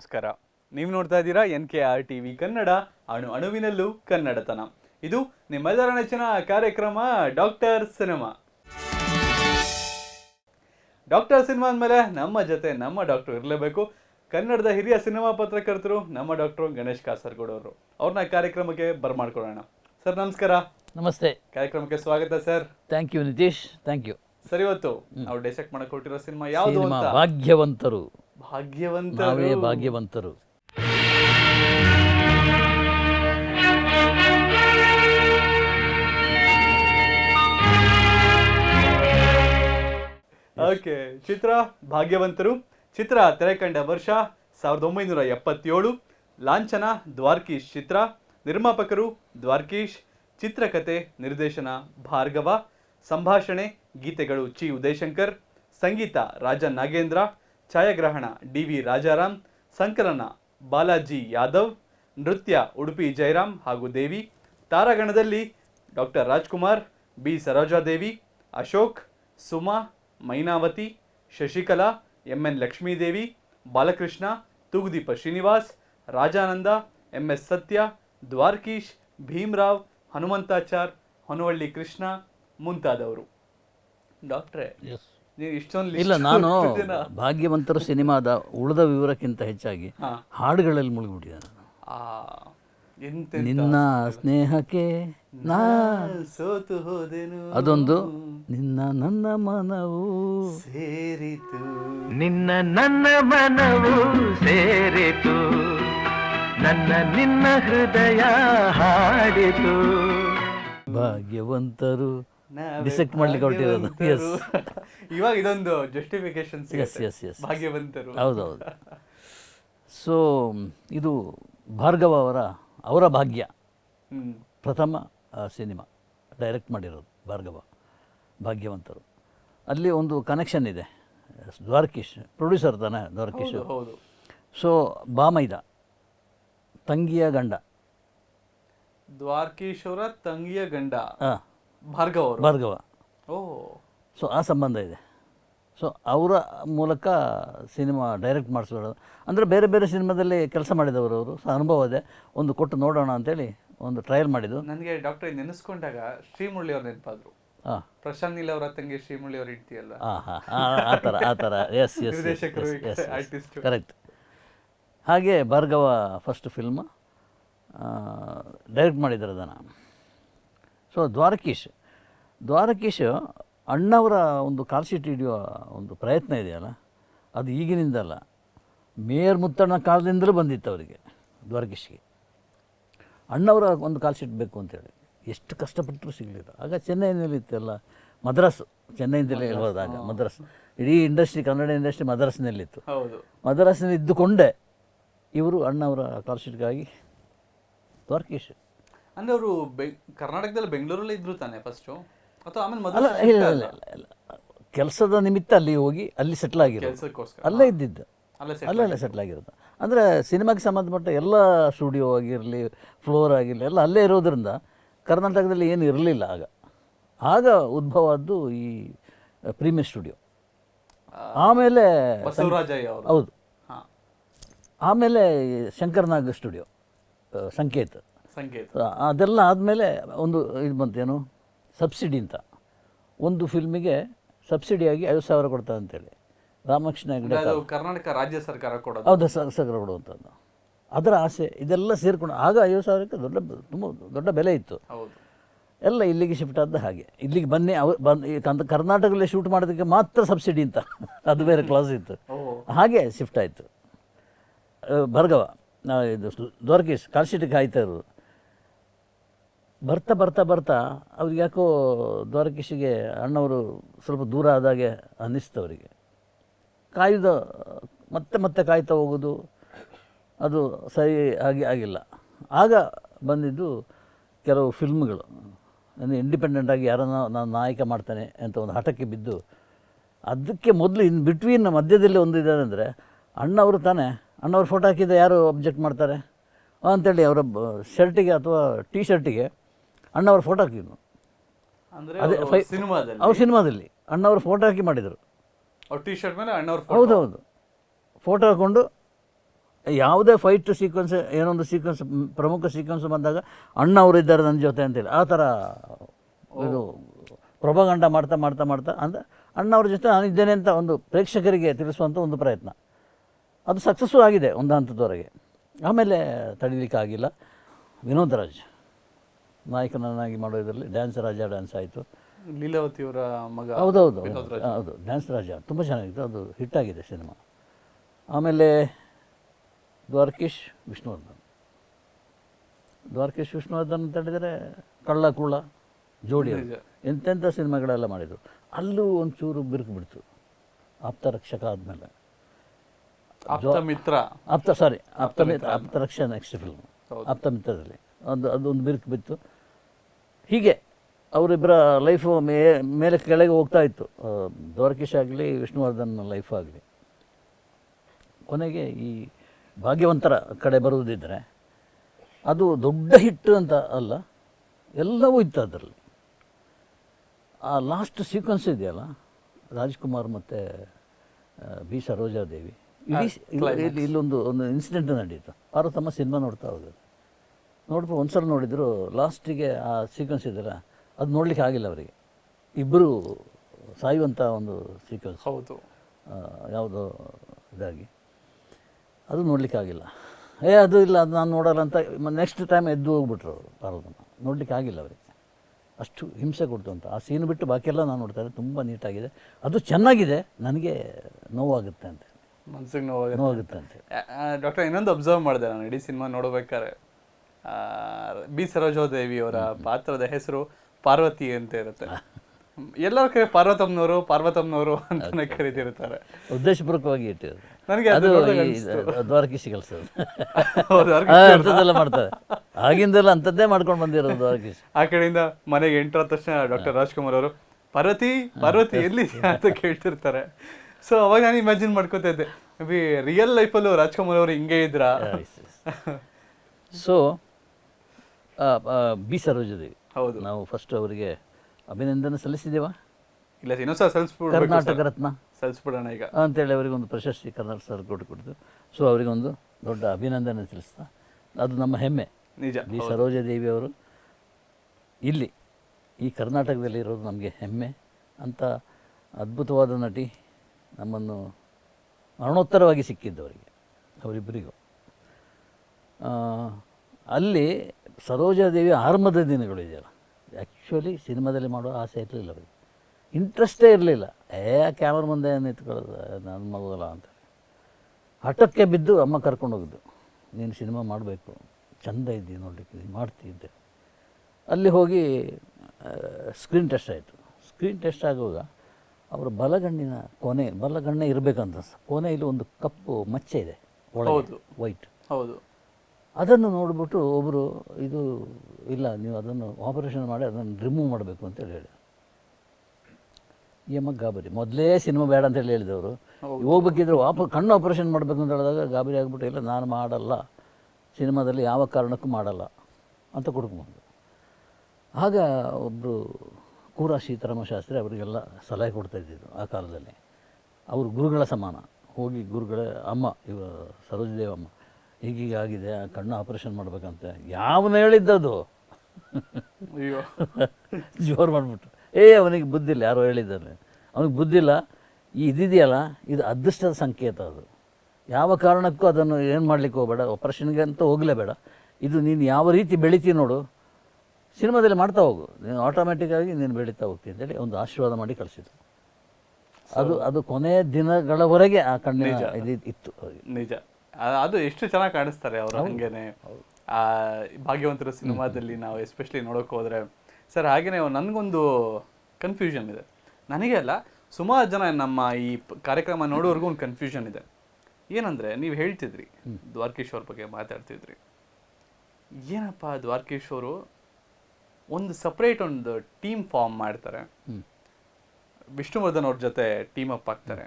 ನಮಸ್ಕಾರ. ನೀವು ನೋಡ್ತಾ ಇದ್ದೀರಾ N K R T V Kannada ಅಣು ಅಣುವಿನಲ್ಲೂ ಕನ್ನಡತನ. ಇದು ನಿಮ್ಮೆಲ್ಲರ ನೆಚ್ಚಿನ ಕಾರ್ಯಕ್ರಮ ಡಾಕ್ಟರ್ ಸಿನಿಮಾ. ಡಾಕ್ಟರ್ ಸಿನಿಮಾ ಅಂದಮೇಲೆ ನಮ್ಮ ಜೊತೆ ನಮ್ಮ ಡಾಕ್ಟರ್ ಇರಲೇಬೇಕು. ಕನ್ನಡದ ಹಿರಿಯ ಸಿನಿಮಾ ಪತ್ರಕರ್ತರು ನಮ್ಮ ಡಾಕ್ಟರ್ ಗಣೇಶ್ ಕಾಸರಗೋಡ್ ಅವರು ಅವ್ರನ್ನ ಕಾರ್ಯಕ್ರಮಕ್ಕೆ ಬರ್ಮಾಡ್ಕೊಳ್ಳೋಣ. ಸರ್ ನಮಸ್ಕಾರ. ನಮಸ್ತೆ. ಕಾರ್ಯಕ್ರಮಕ್ಕೆ ಸ್ವಾಗತ sir. Thank you Nitish. Thank you. Sir ಇವತ್ತು ನಾವು ಡಿಸೆಕ್ಟ್ ಮಾಡಕ್ ಕೊಟ್ಟಿರೋ ಸಿನಿಮಾ ಯಾವುದು ಭಾಗ್ಯವಂತರು. ಭಾಗ್ಯವಂತ ನಾವೇ ಭಾಗ್ಯವಂತರು. ಓಕೆ ಚಿತ್ರ ಭಾಗ್ಯವಂತರು. ಚಿತ್ರ ತೆರೆ ಕಂಡ ವರ್ಷ ಸಾವಿರದ ಒಂಬೈನೂರ ಎಪ್ಪತ್ತೇಳು. ಲಾಂಛನ ದ್ವಾರ್ಕೀಶ್ ಚಿತ್ರ. ನಿರ್ಮಾಪಕರು ದ್ವಾರ್ಕೀಶ್. ಚಿತ್ರಕಥೆ ನಿರ್ದೇಶನ ಭಾರ್ಗವ. ಸಂಭಾಷಣೆ ಗೀತೆಗಳು ಚಿ. ಉದಯಶಂಕರ್. ಸಂಗೀತ ರಾಜ ನಾಗೇಂದ್ರ. ಛಾಯಾಗ್ರಹಣ ಡಿ ವಿ ರಾಜಾರಾಮ್, ಸಂಕಲನ ಬಾಲಾಜಿ ಯಾದವ್, ನೃತ್ಯ ಉಡುಪಿ ಜಯರಾಮ್ ಹಾಗೂ Devi, ತಾರಾಗಣದಲ್ಲಿ doctor Rajkumar, B Sarojadevi, Ashok, Suma, Mainavati, Shashikala M N Lakshmidevi, Balakrishna, Thoogudeepa Srinivas, Rajananda M S Satya, Dwarkish, Bheemrao, Hanumanthachar, ಹೊನವಳ್ಳಿ Krishna ಮುಂತಾದವರು. ಡಾಕ್ಟ್ರೇ ನೀವು ಇಷ್ಟೊಂದು ಇಲ್ಲ ನಾನು ಭಾಗ್ಯವಂತರು ಸಿನಿಮಾದ ಉಳಿದ ವಿವರಕ್ಕಿಂತ ಹೆಚ್ಚಾಗಿ ಹಾಡುಗಳಲ್ಲಿ ಮುಳುಗಿಬಿಟ್ಟಿದ್ದೆ ನಾನು ಆ ಎಂತ ನಿನ್ನ ಸ್ನೇಹಕ್ಕೆ ನಾ ಸೋತು ಹೋದೆನು. ಅದೊಂದು ನಿನ್ನ ನನ್ನ ಮನವು. ಸೇರಿತು. ನಿನ್ನ ನನ್ನ ಮನವು ಸೇರಿತು. ನನ್ನ ನಿನ್ನ ಹೃದಯ ಹಾಡಿತು. ಭಾಗ್ಯವಂತರು ಡಿಸೆಕ್ಟ್ ಮಾಡ್ಲಿಕ್ಕೆ ಹೊರಟಿರೋದು. ಎಸ್ ಇವಾಗ ಇದೊಂದು ಜಸ್ಟಿಫಿಕೇಶನ್ ಎಸ್ ಎಸ್ ಎಸ್ ಭಾಗ್ಯವಂತರು. ಹೌದೌದು. ಸೊ ಇದು ಭಾರ್ಗವ ಅವರ ಅವರ ಭಾಗ್ಯ. ಪ್ರಥಮ ಸಿನಿಮಾ. ಡೈರೆಕ್ಟ್ ಮಾಡಿರೋದು ಭಾರ್ಗವ ಭಾಗ್ಯವಂತರು. ಅಲ್ಲಿ ಒಂದು ಕನೆಕ್ಷನ್ ಇದೆ. ದ್ವಾರಕೀಶ್ ಪ್ರೊಡ್ಯೂಸರ್ ತಾನೆ ದ್ವಾರಕೀಶ್. ಸೊ ಬಾಮೈದ ತಂಗಿಯ ಗಂಡ. ದ್ವಾರಕೀಶ್ ಅವರ ತಂಗಿಯ ಗಂಡ. ಹಾಂ ಭಾರ್ಗವ್ ಅವರು? ಭಾರ್ಗವ. ಓ. ಸೊ ಆ ಸಂಬಂಧ ಇದೆ. ಸೊ ಅವರ ಮೂಲಕ ಸಿನಿಮಾ ಡೈರೆಕ್ಟ್ ಮಾಡಿಸ್ಬಿಡೋದು ಅಂದರೆ ಬೇರೆ ಬೇರೆ ಸಿನಿಮಾದಲ್ಲಿ ಕೆಲಸ ಮಾಡಿದವರು ಅವರು. ಸೊ ಅನುಭವ ಇದೆ. ಒಂದು ಕೊಟ್ಟು ನೋಡೋಣ ಅಂತೇಳಿ ಒಂದು ಟ್ರಯಲ್ ಮಾಡಿದ್ದು. ನನಗೆ ಡಾಕ್ಟರ್ ನೆನೆಸ್ಕೊಂಡಾಗ ಶ್ರೀಮುಳ್ಳಿ ಅವ್ರು ನೆನಪಾದ್ರು. ಹಾಂ ಪ್ರಶಾಂತ್ ನೀಲ್ ಅವರ ತಂಗಿ ಶ್ರೀಮುಳ್ಳಿ ಅವರು ಇಡ್ತೀಯಲ್ಲ. ಹಾಂ ಹಾಂ ಆ ಥರ ಆ ಥರ ಎಸ್ ಎಸ್ ನಿರ್ದೇಶಕರು, ಎಸ್ ಆರ್ಟಿಸ್ಟ್ ಕರೆಕ್ಟ್ ಹಾಗೆ ಭಾರ್ಗವ ಫಸ್ಟ್ ಫಿಲ್ಮ್ ಡೈರೆಕ್ಟ್ ಮಾಡಿದ್ದಾರೆ ಅದನ್ನು. ಸೊ ದ್ವಾರಕೀಶ್ ದ್ವಾರಕೀಶ್ ಅಣ್ಣವರ ಒಂದು ಕಾಲ್ಶೀಟ್ ಹಿಡಿಯುವ ಒಂದು ಪ್ರಯತ್ನ ಇದೆಯಲ್ಲ ಅದು ಈಗಿನಿಂದಲ್ಲ ಮೇಯರ್ ಮುತ್ತಣ್ಣ ಕಾಲದಿಂದಲೂ ಬಂದಿತ್ತು ಅವರಿಗೆ ದ್ವಾರಕೀಶ್ಗೆ ಅಣ್ಣವರ ಒಂದು ಕಾಲ್ಶೀಟ್ ಬೇಕು ಅಂತೇಳಿ ಎಷ್ಟು ಕಷ್ಟಪಟ್ಟರೂ ಸಿಗಲಿಲ್ಲ ಆಗ ಚೆನ್ನೈನಲ್ಲಿ ಇತ್ತಲ್ಲ ಮದ್ರಾಸ್ ಚೆನ್ನೈಯಿಂದಲೇ ಇರೋದಾಗ ಮದ್ರಾಸ್ ಇಡೀ ಇಂಡಸ್ಟ್ರಿ ಕನ್ನಡ ಇಂಡಸ್ಟ್ರಿ ಮದ್ರಾಸ್ನಲ್ಲಿತ್ತು ಹೌದು. ಮದ್ರಾಸ್ನಲ್ಲಿ ಇದ್ದುಕೊಂಡೇ ಇವರು ಅಣ್ಣವರ ಕಾಲ್ಶೀಟ್ಗಾಗಿ ದ್ವಾರಕೀಶ್ ಅಂದ್ರೆ ಅವರು ಕರ್ನಾಟಕದಲ್ಲಿ ಬೆಂಗಳೂರಲ್ಲಿ ಇದ್ರು ತಾನೆ ಫಸ್ಟು ಅಥವಾ ಆಮೇಲೆ ಅಲ್ಲ ಇಲ್ಲ ಇಲ್ಲ ಇಲ್ಲ. ಕೆಲಸದ ನಿಮಿತ್ತ ಅಲ್ಲಿ ಹೋಗಿ ಅಲ್ಲಿ ಸೆಟ್ಲ್ ಆಗಿರೋದು. ಕೆಲಸಕ್ಕೋಸ್ಕರ. ಅಲ್ಲೇ ಇದ್ದಿದ್ದು. ಅಲ್ಲೇ ಅಲ್ಲೇ ಅಲ್ಲೇ ಸೆಟ್ಲ್ ಆಗಿರೋದು. ಅಂದರೆ ಸಿನಿಮಾಗೆ ಸಂಬಂಧಪಟ್ಟ ಎಲ್ಲ ಸ್ಟುಡಿಯೋ ಆಗಿರಲಿ ಫ್ಲೋರ್ ಆಗಿರಲಿ ಎಲ್ಲ ಅಲ್ಲೇ ಇರೋದ್ರಿಂದ ಕರ್ನಾಟಕದಲ್ಲಿ ಏನು ಇರಲಿಲ್ಲ ಆಗ. ಆಗ ಉದ್ಭವ ಆದ್ದು ಈ ಪ್ರೀಮಿಯರ್ ಸ್ಟುಡಿಯೋ ಆಮೇಲೆ ಬಸವರಾಜಯ್ಯ ಅವರು. ಹೌದು. ಆಮೇಲೆ ಶಂಕರ್ನಾಗ್ ಸ್ಟುಡಿಯೋ ಸಂಕೇತ್ ಸಂಕೇತ್. ಸಂಕೇತ ಅದೆಲ್ಲ ಆದಮೇಲೆ ಒಂದು ಇದು ಬಂತೇನು? ಸಬ್ಸಿಡಿ ಅಂತ. ಒಂದು ಫಿಲ್ಮಿಗೆ ಸಬ್ಸಿಡಿಯಾಗಿ ಐದು ಸಾವಿರ ಕೊಡ್ತಾರೆ ಅಂತೇಳಿ. ರಾಮಕೃಷ್ಣ ಹೆಗಡೆ ಕರ್ನಾಟಕ ರಾಜ್ಯ ಸರ್ಕಾರ ಕೊಡೋದು. ಹೌದು ಸರ್ಕಾರ ಕೊಡುವಂಥದ್ದು. ಅದರ ಆಸೆ ಇದೆಲ್ಲ ಸೇರಿಕೊಂಡು ಆಗ ಐವತ್ತು ಸಾವಿರಕ್ಕೆ ದೊಡ್ಡ ತುಂಬ ದೊಡ್ಡ ಬೆಲೆ ಇತ್ತು. ಹೌದು. ಎಲ್ಲ ಇಲ್ಲಿಗೆ ಶಿಫ್ಟ್ ಆದ ಹಾಗೆ. ಇಲ್ಲಿಗೆ ಬನ್ನಿ ಅವ್ರು ಬಂದು ಕರ್ನಾಟಕದಲ್ಲಿ ಶೂಟ್ ಮಾಡೋದಕ್ಕೆ ಮಾತ್ರ ಸಬ್ಸಿಡಿ ಅಂತ. ಅದು ಬೇರೆ ಕ್ಲಾಸ್ ಇತ್ತು. ಹಾಗೆ ಶಿಫ್ಟ್ ಆಯಿತು. ಭರ್ಗವ ಇದು ದ್ವಾರಕೀಶ್ ಕಾಲ್ಶೀಟಿಗೆ ಕಾಯ್ತಾ ಇರೋದು. ಬರ್ತಾ ಬರ್ತಾ ಬರ್ತಾ ಅವ್ರಿಗೆ ಯಾಕೋ ದ್ವಾರಕೀಶಿಗೆ ಅಣ್ಣವರು ಸ್ವಲ್ಪ ದೂರ ಆದಾಗೆ ಅನ್ನಿಸ್ತು ಅವರಿಗೆ. ಕಾಯ್ದ ಮತ್ತೆ ಮತ್ತೆ ಕಾಯ್ತಾ ಹೋಗೋದು, ಅದು ಸರಿ ಆಗಿ ಆಗಿಲ್ಲ. ಆಗ ಬಂದಿದ್ದು ಕೆಲವು ಫಿಲ್ಮ್ಗಳು. ಅಂದರೆ ಇಂಡಿಪೆಂಡೆಂಟಾಗಿ ಯಾರನ್ನ ನಾನು ನಾಯಕ ಮಾಡ್ತೇನೆ ಅಂತ ಒಂದು ಹಠಕ್ಕೆ ಬಿದ್ದು, ಅದಕ್ಕೆ ಮೊದಲು ಇನ್ ಬಿಟ್ವೀನ್ ಮಧ್ಯದಲ್ಲಿ ಒಂದು ಇದೇನೆಂದರೆ ಅಣ್ಣವರು ತಾನೇ ಅಣ್ಣವ್ರ ಫೋಟೋ ಹಾಕಿದ್ರೆ ಯಾರು ಅಬ್ಜೆಕ್ಟ್ ಮಾಡ್ತಾರೆ? ಅಂತೇಳಿ ಅವರ ಶರ್ಟಿಗೆ ಅಥವಾ ಟೀ ಶರ್ಟಿಗೆ ಅಣ್ಣವ್ರ ಫೋಟೋ ಹಾಕಿದ್ರು ಅದೇ ಫೈ- ಸಿನಿಮಾದಲ್ಲಿ? ಅವ್ರ ಸಿನಿಮಾದಲ್ಲಿ. ಅಣ್ಣವ್ರ ಫೋಟೋ ಹಾಕಿ ಮಾಡಿದರು. ಅವ್ರ ಟಿ ಶರ್ಟ್ ಮೇಲೆ ಅಣ್ಣವ್ರ ಹೌದು ಹೌದು ಫೋಟೋ ಹಾಕ್ಕೊಂಡು ಯಾವುದೇ ಫೈಟ್ ಸೀಕ್ವೆನ್ಸ್ ಏನೊಂದು ಸೀಕ್ವೆನ್ಸ್ ಪ್ರಮುಖ ಸೀಕ್ವೆನ್ಸ್ ಬಂದಾಗ ಅಣ್ಣ ಅವರು ಇದ್ದಾರೆ ನನ್ನ ಜೊತೆ ಅಂತೇಳಿ. ಆ ಥರ ಇದು ಪ್ರಭಾಗಂಡ ಮಾಡ್ತಾ ಮಾಡ್ತಾ ಮಾಡ್ತಾ ಅಂದರೆ ಅಣ್ಣವ್ರ ಜೊತೆ ನಾನು ಇದ್ದೇನೆ ಅಂತ ಒಂದು ಪ್ರೇಕ್ಷಕರಿಗೆ ತಿಳಿಸುವಂಥ ಒಂದು ಪ್ರಯತ್ನ. ಅದು ಸಕ್ಸಸ್ಫುಲ್ ಆಗಿದೆ ಒಂದು ಹಂತದವರೆಗೆ ಆಮೇಲೆ ತಡಿಲಿಕ್ಕಾಗಿಲ್ಲ ವಿನೋದ್ ರಾಜ್. ನಾಯಕನನ್ನಾಗಿ ಮಾಡೋದ್ರಲ್ಲಿ ಡ್ಯಾನ್ಸ್ ರಾಜ ಡ್ಯಾನ್ಸ್ ಆಯಿತು. ಲೀಲಾವತಿ ಅವರ ಮಗ ಹೌದೌದು. ಹೌದು ಡ್ಯಾನ್ಸ್ ರಾಜ. ತುಂಬ ಚೆನ್ನಾಗಿತ್ತು. ಅದು ಹಿಟ್ಟಾಗಿದೆ ಸಿನಿಮಾ. ಆಮೇಲೆ ದ್ವಾರಕೀಶ್ ವಿಷ್ಣುವರ್ಧನ್. ದ್ವಾರಕೀಶ್ ವಿಷ್ಣುವರ್ಧನ್ ಅಂತ ಹೇಳಿದರೆ ಕಳ್ಳ ಕುಳ್ಳ ಜೋಡಿ. ಎಂತೆಂಥ ಸಿನಿಮಾಗಳೆಲ್ಲ ಮಾಡಿದರು. ಅಲ್ಲೂ ಒಂಚೂರು ಬಿರುಕು ಬಿಡ್ತು. ಆಪ್ತ ರಕ್ಷಕ ಆದಮೇಲೆ. ಆಪ್ತ ಮಿತ್ರ. ಆಪ್ತ ಸಾರಿ ಆಪ್ತ ಮಿತ್ರ. ಆಪ್ತ ರಕ್ಷ ನೆಕ್ಸ್ಟ್ ಫಿಲ್ಮ್. ಆಪ್ತ ಮಿತ್ರದಲ್ಲಿ. ಅದು ಅದೊಂದು ಬಿರುಕು ಬಿತ್ತು. ಹೀಗೆ ಅವರಿಬ್ಬರ ಲೈಫು ಮೇ ಮೇಲೆ ಕೆಳಗೆ ಹೋಗ್ತಾ ಇತ್ತು. ದ್ವಾರಕೀಶ್ ಆಗಲಿ ವಿಷ್ಣುವರ್ಧನ್ ಲೈಫ್ ಆಗಲಿ. ಕೊನೆಗೆ ಈ ಭಾಗ್ಯವಂತರ ಕಡೆ ಬರುವುದಿದ್ದರೆ ಅದು ದೊಡ್ಡ ಹಿಟ್ಟು ಅಂತ ಅಲ್ಲ ಎಲ್ಲವೂ ಇತ್ತು ಅದರಲ್ಲಿ. ಆ ಲಾಸ್ಟ್ ಸೀಕ್ವೆನ್ಸ್ ಇದೆಯಲ್ಲ ರಾಜ್ಕುಮಾರ್ ಮತ್ತು ಬಿ ಸರೋಜಾದೇವಿ ಇಡೀ ಇಲ್ಲಿ- ಇಲ್ಲಿ ಇಲ್ಲೊಂದು ಒಂದು ಇನ್ಸಿಡೆಂಟ್ ನಡೀತು. ತಮ್ಮ ಸಿನಿಮಾ ನೋಡ್ತಾ ಹೋಗೋದು ನೋಡ್ಬಿಟ್ಟು ಒಂದ್ಸಲ ನೋಡಿದ್ರು ಲಾಸ್ಟಿಗೆ ಆ ಸೀಕ್ವೆನ್ಸ್ ಇದ್ದಾರ ಅದು ನೋಡ್ಲಿಕ್ಕೆ ಆಗಿಲ್ಲ ಅವರಿಗೆ. ಇಬ್ಬರು ಸಾಯುವಂಥ ಒಂದು ಸೀಕ್ವೆನ್ಸ್ ಹೌದು. ಯಾವುದೋ ಇದಾಗಿ. ಅದು ನೋಡ್ಲಿಕ್ಕೆ ಆಗಿಲ್ಲ. ಏ ಅದು ಇಲ್ಲ ಅದು ನಾನು ನೋಡಲ್ಲ ಅಂತ ನೆಕ್ಸ್ಟ್ ಟೈಮ್ ಎದ್ದು ಹೋಗ್ಬಿಟ್ರು ಅವರು ನೋಡ್ಲಿಕ್ಕೆ ಆಗಿಲ್ಲ ಅವರಿಗೆ. ಅಷ್ಟು ಹಿಂಸೆ ಕೊಡ್ತು ಅಂತ. ಆ ಸೀನ್ ಬಿಟ್ಟು ಬಾಕಿಯೆಲ್ಲ ನಾನು ನೋಡ್ತಾರೆ ತುಂಬ ನೀಟಾಗಿದೆ. ಅದು ಚೆನ್ನಾಗಿದೆ ನನಗೆ ನೋವಾಗುತ್ತೆ ಅಂತ ಮನ್ಸಿಗೆ ನೋವಾಗ ನೋವಾಗುತ್ತೆ ಅಂತ ಡಾಕ್ಟರ್ ಇನ್ನೊಂದು ಅಬ್ಸರ್ವ್ ಮಾಡಿದೆ ನಾನು ಇಡೀ ಸಿನಿಮಾ ನೋಡ್ಬೇಕಾದ್ರೆ. ಬಿ ಸರೋಜಾದೇವಿ ಅವರ ಪಾತ್ರದ ಹೆಸರು ಪಾರ್ವತಿ ಅಂತ ಇರುತ್ತೆ. ಎಲ್ಲರೂ ಕಡೆ ಪಾರ್ವತಮ್ಮನವರು ಪಾರ್ವತಮ್ಮನವರು ಅಂತಾನೆ ಕರೀತಿರ್ತಾರೆ. ಉದ್ದೇಶಪೂರ್ವಕವಾಗಿ ಇಟ್ಟಿರೋದು. ನನಗೆ ಅದು ದ್ವಾರಕೀಶ್ ಕೆಲಸ ಅಂಥದ್ದೆಲ್ಲ ಮಾಡ್ತಾರೆ. ಆಗಿಂದೆಲ್ಲ ಅಂಥದ್ದೇ ಮಾಡ್ಕೊಂಡು ಬಂದಿರೋದು ಆ ಕಡೆಯಿಂದ ಮನೆಗೆ ಎಂಟರ ತಕ್ಷಣ ಡಾಕ್ಟರ್ ರಾಜ್ಕುಮಾರ್ ಅವರು ಪಾರ್ವತಿ ಪಾರ್ವತಿ ಎಲ್ಲಿ ಅಂತ ಕೇಳ್ತಿರ್ತಾರೆ. ಸೊ ಅವಾಗ ನಾನು ಇಮ್ಯಾಜಿನ್ ಮಾಡ್ಕೋತಾ ಇದ್ದೆ. ಬಿ ರಿಯಲ್ ಲೈಫಲ್ಲೂ ರಾಜ್ಕುಮಾರ್ ಅವರು ಹಿಂಗೆ ಇದ್ರ? ಸೊ ಬಿ ಸರೋಜದೇವಿ ಹೌದು. ನಾವು ಫಸ್ಟ್ ಅವರಿಗೆ ಅಭಿನಂದನೆ ಸಲ್ಲಿಸಿದ್ದೇವಾ ಇಲ್ಲ ಇನ್ನೊಂದ್ಸಲ ಸಲ್ಲಿಸ್ಬಿಡ ಕರ್ನಾಟಕ ರತ್ನ. ಸಲ್ಲಿಸ್ಬಿಡೋಣ ಈಗ. ಅಂತೇಳಿ ಅವರಿಗೆ ಒಂದು ಪ್ರಶಸ್ತಿ ಕರ್ನಾಟಕ ಸರ್ ಕೊಟ್ಟು ಕೊಡ್ತು ಸೊ ಅವರಿಗೊಂದು ದೊಡ್ಡ ಅಭಿನಂದನೆ ತಿಳಿಸ್ತಾ ಅದು ನಮ್ಮ ಹೆಮ್ಮೆ. ನಿಜ ಬಿ ಸರೋಜದೇವಿ ಅವರು ಇಲ್ಲಿ ಈ ಕರ್ನಾಟಕದಲ್ಲಿ ಇರೋದು ನಮಗೆ ಹೆಮ್ಮೆ ಅಂತ ಅದ್ಭುತವಾದ ನಟಿ ನಮ್ಮನ್ನು ಮರಣೋತ್ತರವಾಗಿ ಸಿಕ್ಕಿದ್ದವರಿಗೆ ಅವರಿಬ್ಬರಿಗೂ. ಆ, ಅಲ್ಲಿ ಸರೋಜಾದೇವಿ ಆರಂಭದ ದಿನಗಳು ಇದೆಯಲ್ಲ. ಆ್ಯಕ್ಚುಲಿ ಸಿನಿಮಾದಲ್ಲಿ ಮಾಡೋ ಆಸೆ ಇರಲಿಲ್ಲ ಅವರಿಗೆ. ಇಂಟ್ರೆಸ್ಟೇ ಇರಲಿಲ್ಲ. ಏ ಕ್ಯಾಮ್ರ ಮುಂದೆ ನಿಂತ್ಕೊಳ್ಳೋದು ನನ್ನ ಮಗುವಲ್ಲ ಅಂತ. ಹಠಕ್ಕೆ ಬಿದ್ದು ಅಮ್ಮ ಕರ್ಕೊಂಡು ಹೋಗಿದ್ದು. ನೀನು ಸಿನಿಮಾ ಮಾಡಬೇಕು. ಚಂದ ಇದ್ದೀವಿ ನೋಡಲಿಕ್ಕೆ ನೀನು ಮಾಡ್ತಿದ್ದೆ ಅಲ್ಲಿ ಹೋಗಿ ಸ್ಕ್ರೀನ್ ಟೆಸ್ಟ್ ಆಯಿತು. ಸ್ಕ್ರೀನ್ ಟೆಸ್ಟ್ ಆಗುವಾಗ ಅವರ ಬಲಗಣ್ಣಿನ ಕೊನೆ ಬಲಗಣ್ಣೆ ಇರಬೇಕಂತ ಕೊನೆಯಲ್ಲಿ ಒಂದು ಕಪ್ಪು ಮಚ್ಚೆ ಇದೆ ಒಳಗೆ. ವೈಟ್ ಹೌದು. ಅದನ್ನು ನೋಡಿಬಿಟ್ಟು ಒಬ್ಬರು ಇದು ಇಲ್ಲ ನೀವು ಅದನ್ನು ಆಪರೇಷನ್ ಮಾಡಿ ಅದನ್ನು ರಿಮೂವ್ ಮಾಡಬೇಕು ಅಂತೇಳಿ ಹೇಳಿ ಯಮ್ಮ ಗಾಬರಿ. ಮೊದಲೇ ಸಿನಿಮಾ ಬೇಡ ಅಂತೇಳಿ ಹೇಳಿದವರು ಹೋಗ್ಬೇಕಿದ್ರೆ ವಾಪ ಕಣ್ಣು ಆಪರೇಷನ್ ಮಾಡಬೇಕು ಅಂತ ಹೇಳಿದಾಗ ಗಾಬರಿ ಆಗಿಬಿಟ್ಟು ಇಲ್ಲ ನಾನು ಮಾಡಲ್ಲ. ಸಿನಿಮಾದಲ್ಲಿ ಯಾವ ಕಾರಣಕ್ಕೂ ಮಾಡಲ್ಲ. ಅಂತ ಕುಡ್ಕೊಂಡು ಆಗ ಒಬ್ಬರು ಕೂರ ಸೀತಾರಾಮ ಶಾಸ್ತ್ರಿ ಅವರಿಗೆಲ್ಲ ಸಲಹೆ ಕೊಡ್ತಾ ಇದ್ದಿದ್ದು ಆ ಕಾಲದಲ್ಲಿ. ಅವರು ಗುರುಗಳ ಸಮಾನ. ಹೋಗಿ ಗುರುಗಳ ಅಮ್ಮ ಇವ ಸರೋಜದೇವಮ್ಮ ಹೀಗೀಗೆ ಆಗಿದೆ ಆ ಕಣ್ಣು ಆಪರೇಷನ್ ಮಾಡ್ಬೇಕಂತೆ. ಯಾವನು ಹೇಳಿದ್ದದು? ಅಯ್ಯೋ. ಜೋರು ಮಾಡಿಬಿಟ್ರು. ಏ ಅವನಿಗೆ ಬುದ್ಧಿಲ್ಲ ಯಾರೋ ಹೇಳಿದ್ದಾನೆ ಅವನಿಗೆ ಬುದ್ಧಿಲ್ಲ ಈ ಇದಿದೆಯಲ್ಲ ಇದು ಅದೃಷ್ಟದ ಸಂಕೇತ ಅದು. ಯಾವ ಕಾರಣಕ್ಕೂ ಅದನ್ನು ಏನು ಮಾಡಲಿಕ್ಕೆ ಹೋಗಬೇಡ ಆಪರೇಷನ್ಗೆ ಅಂತ ಹೋಗಲೇಬೇಡ ಇದು ನೀನು ಯಾವ ರೀತಿ ಬೆಳಿತೀವಿ ನೋಡು. ಸಿನಿಮಾದಲ್ಲಿ ಮಾಡ್ತಾ ಹೋಗು. ನೀನು ಆಟೋಮೆಟಿಕ್ಕಾಗಿ ನೀನು ಬೆಳೀತಾ ಹೋಗ್ತೀನಿ ಅಂತೇಳಿ ಒಂದು ಆಶೀರ್ವಾದ ಮಾಡಿ ಕಳಿಸಿದ್ರು. ಅದು ಅದು ಕೊನೆಯ ದಿನಗಳವರೆಗೆ ಆ ಕಣ್ಣಿನ ಇದು ಇತ್ತು ನಿಜ. ಅದು ಎಷ್ಟು ಚೆನ್ನಾಗಿ ಕಾಣಿಸ್ತಾರೆ ಅವರು ಹಂಗೇನೆ. ಆ ಭಾಗ್ಯವಂತರ ಸಿನಿಮಾದಲ್ಲಿ ನಾವು ಎಸ್ಪೆಷಲಿ ನೋಡೋಕೆ ಹೋದ್ರೆ ಸರ್ ಹಾಗೇನೆ ನನಗೊಂದು ಕನ್ಫ್ಯೂಷನ್ ಇದೆ. ನನಗೆ ಅಲ್ಲ ಸುಮಾರು ಜನ ನಮ್ಮ ಈ ಕಾರ್ಯಕ್ರಮ ನೋಡೋರ್ಗೂ ಒಂದು ಕನ್ಫ್ಯೂಷನ್ ಇದೆ. ಏನಂದ್ರೆ ನೀವು ಹೇಳ್ತಿದ್ರಿ ದ್ವಾರಕೇಶ್ವರ್ ಬಗ್ಗೆ ಮಾತಾಡ್ತಿದ್ರಿ. ಏನಪ್ಪ ದ್ವಾರಕೇಶ್ವರು ಒಂದು ಸಪ್ರೇಟ್ ಒಂದು ಟೀಮ್ ಫಾರ್ಮ್ ಮಾಡ್ತಾರೆ. ವಿಷ್ಣುವರ್ಧನ್ ಅವ್ರ ಜೊತೆ ಟೀಮ್ ಅಪ್ ಆಗ್ತಾರೆ.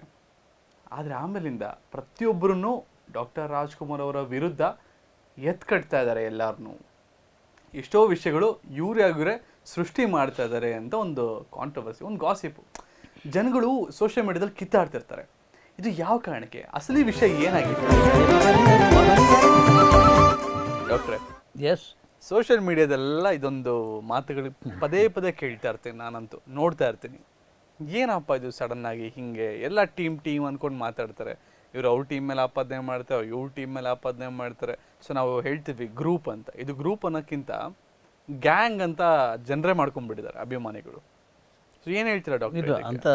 ಆದರೆ ಆಮೇಲಿಂದ ಪ್ರತಿಯೊಬ್ಬರೂ ಡಾಕ್ಟರ್ ರಾಜ್ಕುಮಾರ್ ಅವರ ವಿರುದ್ಧ ಎತ್ಕಟ್ತಾ ಇದ್ದಾರೆ ಎಲ್ಲಾರನ್ನೂ ಎಷ್ಟೋ ವಿಷಯಗಳು ಇವರೇ ಆಗಿರೇ ಸೃಷ್ಟಿ ಮಾಡ್ತಾ ಇದ್ದಾರೆ ಅಂತ ಒಂದು ಕಾಂಟ್ರವರ್ಸಿ ಒಂದು ಗಾಸಿಪ್ ಜನಗಳು ಸೋಷಿಯಲ್ ಮೀಡಿಯಾದಲ್ಲಿ ಕಿತ್ತಾಡ್ತಿರ್ತಾರೆ. ಇದು ಯಾವ ಕಾರಣಕ್ಕೆ? ಅಸಲಿ ವಿಷಯ ಏನಾಗಿದೆ? ಡಾಕ್ಟ್ರೆ ಎಸ್ ಸೋಷಿಯಲ್ ಮೀಡಿಯಾದೆಲ್ಲ ಇದೊಂದು ಮಾತುಗಳು ಪದೇ ಪದೇ ಕೇಳ್ತಾ ಇರ್ತೀನಿ ನಾನಂತೂ ನೋಡ್ತಾ ಇರ್ತೀನಿ. ಏನಪ್ಪ ಇದು ಸಡನ್ನಾಗಿ ಆಗಿ ಹಿಂಗೆ? ಎಲ್ಲ ಟೀಮ್ ಟೀಮ್ ಅಂದ್ಕೊಂಡು ಮಾತಾಡ್ತಾರೆ. ಇವ್ರು ಅವ್ರ ಟೀಮ್ ಮೇಲೆ ಆಪಾದನೆ ಮಾಡ್ತಾರೆ ಇವ್ರ ಟೀಮ್ ಮೇಲೆ ಆಪಾದನೆ ಮಾಡ್ತಾರೆ. ಸೊ ನಾವು ಹೇಳ್ತೀವಿ ಗ್ರೂಪ್ ಅಂತ. ಇದು ಗ್ರೂಪ್ ಅನ್ನೋಕ್ಕಿಂತ ಗ್ಯಾಂಗ್ ಅಂತ ಜನರೇ ಮಾಡ್ಕೊಂಡ್ಬಿಟ್ಟಿದ್ದಾರೆ ಅಭಿಮಾನಿಗಳು. ಸೊ ಏನು ಹೇಳ್ತೀರಾ ಇದು ಡಾಕ್ಟರ್ ಅಂತ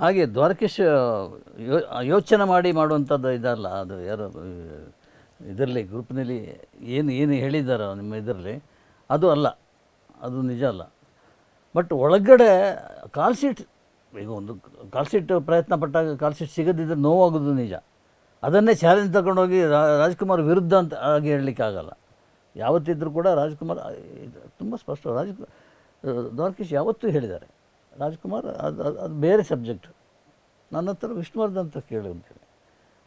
ಹಾಗೆ ದ್ವಾರಕೇಶ್ ಯೋ ಯೋಚನೆ ಮಾಡಿ ಮಾಡುವಂಥದ್ದು ಇದಲ್ಲ ಅದು ಯಾರು ಇದರಲ್ಲಿ ಗ್ರೂಪ್ನಲ್ಲಿ ಏನು ಏನು ಹೇಳಿದ್ದಾರೋ ನಿಮ್ಮ ಇದರಲ್ಲಿ? ಅದು ಅಲ್ಲ. ಅದು ನಿಜ ಅಲ್ಲ. ಬಟ್ ಒಳಗಡೆ ಕಾಲ್ ಶೀಟ್ ಈಗ ಒಂದು ಕಾಲ್ ಶೀಟ್ ಪ್ರಯತ್ನ ಪಟ್ಟಾಗ ಕಾಲ್ ಶೀಟ್ ಸಿಗದಿದ್ದರೆ ನೋವಾಗೋದು ನಿಜ. ಅದನ್ನೇ ಚಾಲೆಂಜ್ ತಗೊಂಡೋಗಿ ರಾಜ್ಕುಮಾರ್ ವಿರುದ್ಧ ಅಂತ ಆಗಿ ಹೇಳಲಿಕ್ಕೆ ಆಗಲ್ಲ. ಯಾವತ್ತಿದ್ರೂ ಕೂಡ ರಾಜ್ಕುಮಾರ್ ತುಂಬ ಸ್ಪಷ್ಟ ರಾಜ್ ದ್ವಾರಕೀಶ್ ಯಾವತ್ತೂ ಹೇಳಿದ್ದಾರೆ. ರಾಜ್ಕುಮಾರ್ ಅದು, ಅದು- ಅದು ಬೇರೆ ಸಬ್ಜೆಕ್ಟ್ ನನ್ನ ಹತ್ರ ವಿಷ್ಣುವರ್ಧನ್ ಅಂತ ಕೇಳಿ ಅಂತೇಳಿ.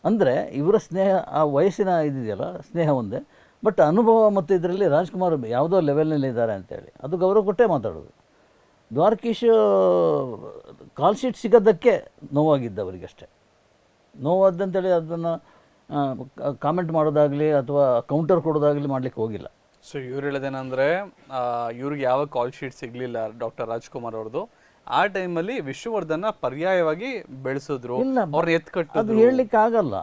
ಅಂದರೆ ಇವರ ಸ್ನೇಹ, ಆ ವಯಸ್ಸಿನ ಇದಿದೆಯಲ್ಲ, ಸ್ನೇಹ ಒಂದೇ ಬಟ್ ಅನುಭವ ಮತ್ತು ಇದರಲ್ಲಿ ರಾಜ್ಕುಮಾರ್ ಯಾವುದೋ ಲೆವೆಲ್ನಲ್ಲಿ ಇದ್ದಾರೆ ಅಂತೇಳಿ. ಅದು ಗೌರವ ಕೊಟ್ಟೇ ಮಾತಾಡೋದು. ದ್ವಾರಕೀಶ್ ಕಾಲ್ ಶೀಟ್ ಸಿಗೋದಕ್ಕೆ ನೋವಾಗಿದ್ದ ಅವರಿಗಷ್ಟೇ ನೋವಾದಂತೇಳಿ ಅದನ್ನು ಕಾಮೆಂಟ್ ಮಾಡೋದಾಗಲಿ ಅಥವಾ ಕೌಂಟರ್ ಕೊಡೋದಾಗಲಿ ಮಾಡಲಿಕ್ಕೆ ಹೋಗಿಲ್ಲ. ಸೊ ಇವ್ರು ಹೇಳೋದೇನಂದ್ರೆ ಇವ್ರಿಗೆ ಯಾವ ಕಾಲ್ ಶೀಟ್ ಸಿಗಲಿಲ್ಲ ಡಾಕ್ಟರ್ ರಾಜ್ಕುಮಾರ್ ಅವ್ರದ್ದು ಆ ಟೈಮಲ್ಲಿ ವಿಶ್ವವರ್ಧನ ಪರ್ಯಾಯವಾಗಿ ಬೆಳೆಸಿದ್ರು. ಇಲ್ಲ, ಅವ್ರನ್ನ ಅದು ಹೇಳಲಿಕ್ಕೆ ಆಗಲ್ಲ.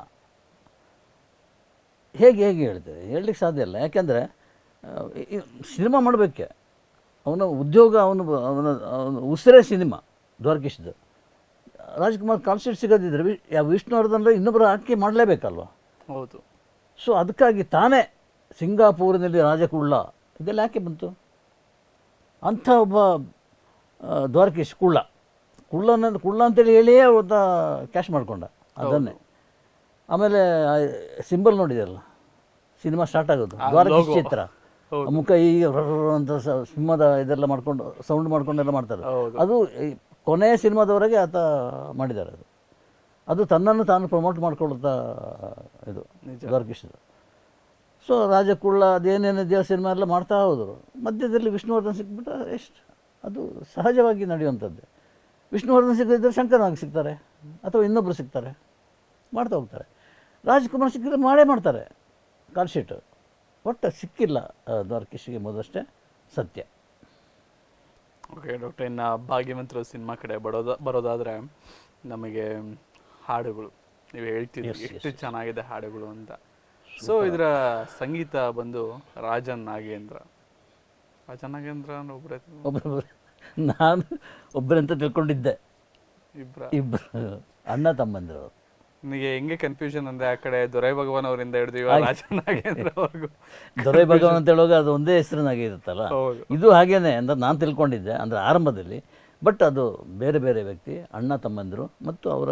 ಹೇಗೆ ಹೇಗೆ ಹೇಳ್ತೇವೆ ಹೇಳಲಿಕ್ಕೆ ಸಾಧ್ಯ ಇಲ್ಲ. ಯಾಕೆಂದರೆ ಸಿನಿಮಾ ಮಾಡಬೇಕೆ. ಅವನ ಉದ್ಯೋಗ ಅವನು ಅವನ ಅವನ ಉಸಿರೇ ಸಿನಿಮಾ ದ್ವಾರಕೀಶ್ದು ರಾಜ್ಕುಮಾರ್ ಕಾನ್ಸೆಪ್ಟ್ ಸಿಗೋದಿದ್ರೆ ವಿ- ಯಾವ ವಿಷ್ಣುವರ್ಧನ್ ಇನ್ನೊಬ್ಬರು ಆಕೆ ಮಾಡಲೇಬೇಕಲ್ವ? ಹೌದು. ಸೊ ಅದಕ್ಕಾಗಿ ತಾನೇ ಸಿಂಗಾಪುರದಲ್ಲಿ ರಾಜಕುಳ್ಳ ಇದೆಲ್ಲ ಯಾಕೆ ಬಂತು? ಅಂಥ ಒಬ್ಬ ದ್ವಾರಕೀಶ್ ಕುಳ್ಳ. ಕುಳ್ಳನ ಕುಳ್ಳ ಅಂತೇಳಿ ಹೇಳಿಯೇ ಅವತ್ತ ಕ್ಯಾಶ್ ಮಾಡಿಕೊಂಡ ಅದನ್ನೇ. ಆಮೇಲೆ ಸಿಂಬಲ್ ನೋಡಿದೆಯಲ್ಲ? ಸಿನಿಮಾ ಸ್ಟಾರ್ಟ್ ಆಗೋದು. ದ್ವಾರಕೀಶ್ ಚಿತ್ರ. ಮುಖ ಈಗ ಅಂತ ಸಿನಿಮಾದ ಇದೆಲ್ಲ ಮಾಡ್ಕೊಂಡು ಸೌಂಡ್ ಮಾಡ್ಕೊಂಡೆಲ್ಲ ಮಾಡ್ತಾರೆ. ಅದು ಕೊನೆಯ ಸಿನಿಮಾದವರೆಗೆ ಆತ ಮಾಡಿದ್ದಾರೆ ಅದು. ಅದು ತನ್ನನ್ನು ತಾನು ಪ್ರಮೋಟ್ ಮಾಡ್ಕೊಳ್ತಾ ಇದು ದ್ವಾರಕೀಶದು ಸೊ ರಾಜಕುಳ್ಳ ದೇವ ಸಿನಿಮಾ ಎಲ್ಲ ಮಾಡ್ತಾ ಹೋದರು. ಮಧ್ಯದಲ್ಲಿ ವಿಷ್ಣುವರ್ಧನ್ ಸಿಕ್ಬಿಟ್ಟ ಎಷ್ಟು ಅದು ಸಹಜವಾಗಿ ನಡೆಯುವಂಥದ್ದು. ವಿಷ್ಣುವರ್ಧನ್ ಸಿಗದಿದ್ದರೆ ಶಂಕರನಾಗ್ ಸಿಗ್ತಾರೆ ಅಥವಾ ಇನ್ನೊಬ್ಬರು ಸಿಗ್ತಾರೆ ಮಾಡ್ತಾ ಹೋಗ್ತಾರೆ. ರಾಜ್ಕುಮಾರ್ ಸಿಕ್ಕಿದ್ರೆ ಮಾಡೇ ಮಾಡ್ತಾರೆ ಕಾಲ್ ಶೀಟು. ಒಟ್ಟು ಸಿಕ್ಕಿಲ್ಲ ದ್ವಾರಕೀಶಿಗೆ ಮೊದಲಷ್ಟೇ ಸತ್ಯ. ಓಕೆ ಡಾಕ್ಟರ್ ಇನ್ನು ಭಾಗ್ಯವಂತರು ಸಿನಿಮಾ ಕಡೆ ಬರೋದ ಬರೋದಾದರೆ ನಮಗೆ ಹಾಡುಗಳು. ನೀವು ಹೇಳ್ತೀರಿ ಎಷ್ಟು ಚೆನ್ನಾಗಿದೆ ಹಾಡುಗಳು ಅಂತ. ಸೊ ಇದರ ಸಂಗೀತ ಬಂದು ರಾಜನ್ ನಾಗೇಂದ್ರ. ರಾಜನ್ ನಾಗೇಂದ್ರ ಒಬ್ಬರೇ ಒಬ್ಬರೊಬ್ಬರು ನಾನು ಒಬ್ಬರಂತ ತಿಳ್ಕೊಂಡಿದ್ದೆ. ಇಬ್ಬರು ಇಬ್ಬರು ಅಣ್ಣ ತಮ್ಮಂದಿರು ನಿಮಗೆ ಹೆಂಗೆ ಕನ್ಫ್ಯೂಷನ್ ಅಂದ್ರೆ ಆ ಕಡೆ ದೊರೆ ಭಗವಾನ್ ಅವರಿಂದ ಹಿಡಿದು ಇವಾಗ ರಾಜನ್ ನಾಗೇಂದ್ರ ಅವ್ರಿಗೂ ದೊರೆ ಭಗವಾನ್ ಅಂತ ಹೇಳುವಾಗ ಅದು ಒಂದೇ ಹೆಸರಿನಾಗೆ ಇರುತ್ತಲ್ಲ ಹೌದು. ಇದು ಹಾಗೇನೆ ಅಂದ್ರೆ ನಾನು ತಿಳ್ಕೊಂಡಿದ್ದೆ ಅಂದರೆ ಆರಂಭದಲ್ಲಿ. ಬಟ್ ಅದು ಬೇರೆ ಬೇರೆ ವ್ಯಕ್ತಿ ಅಣ್ಣ ತಮ್ಮಂದಿರು ಮತ್ತು ಅವರ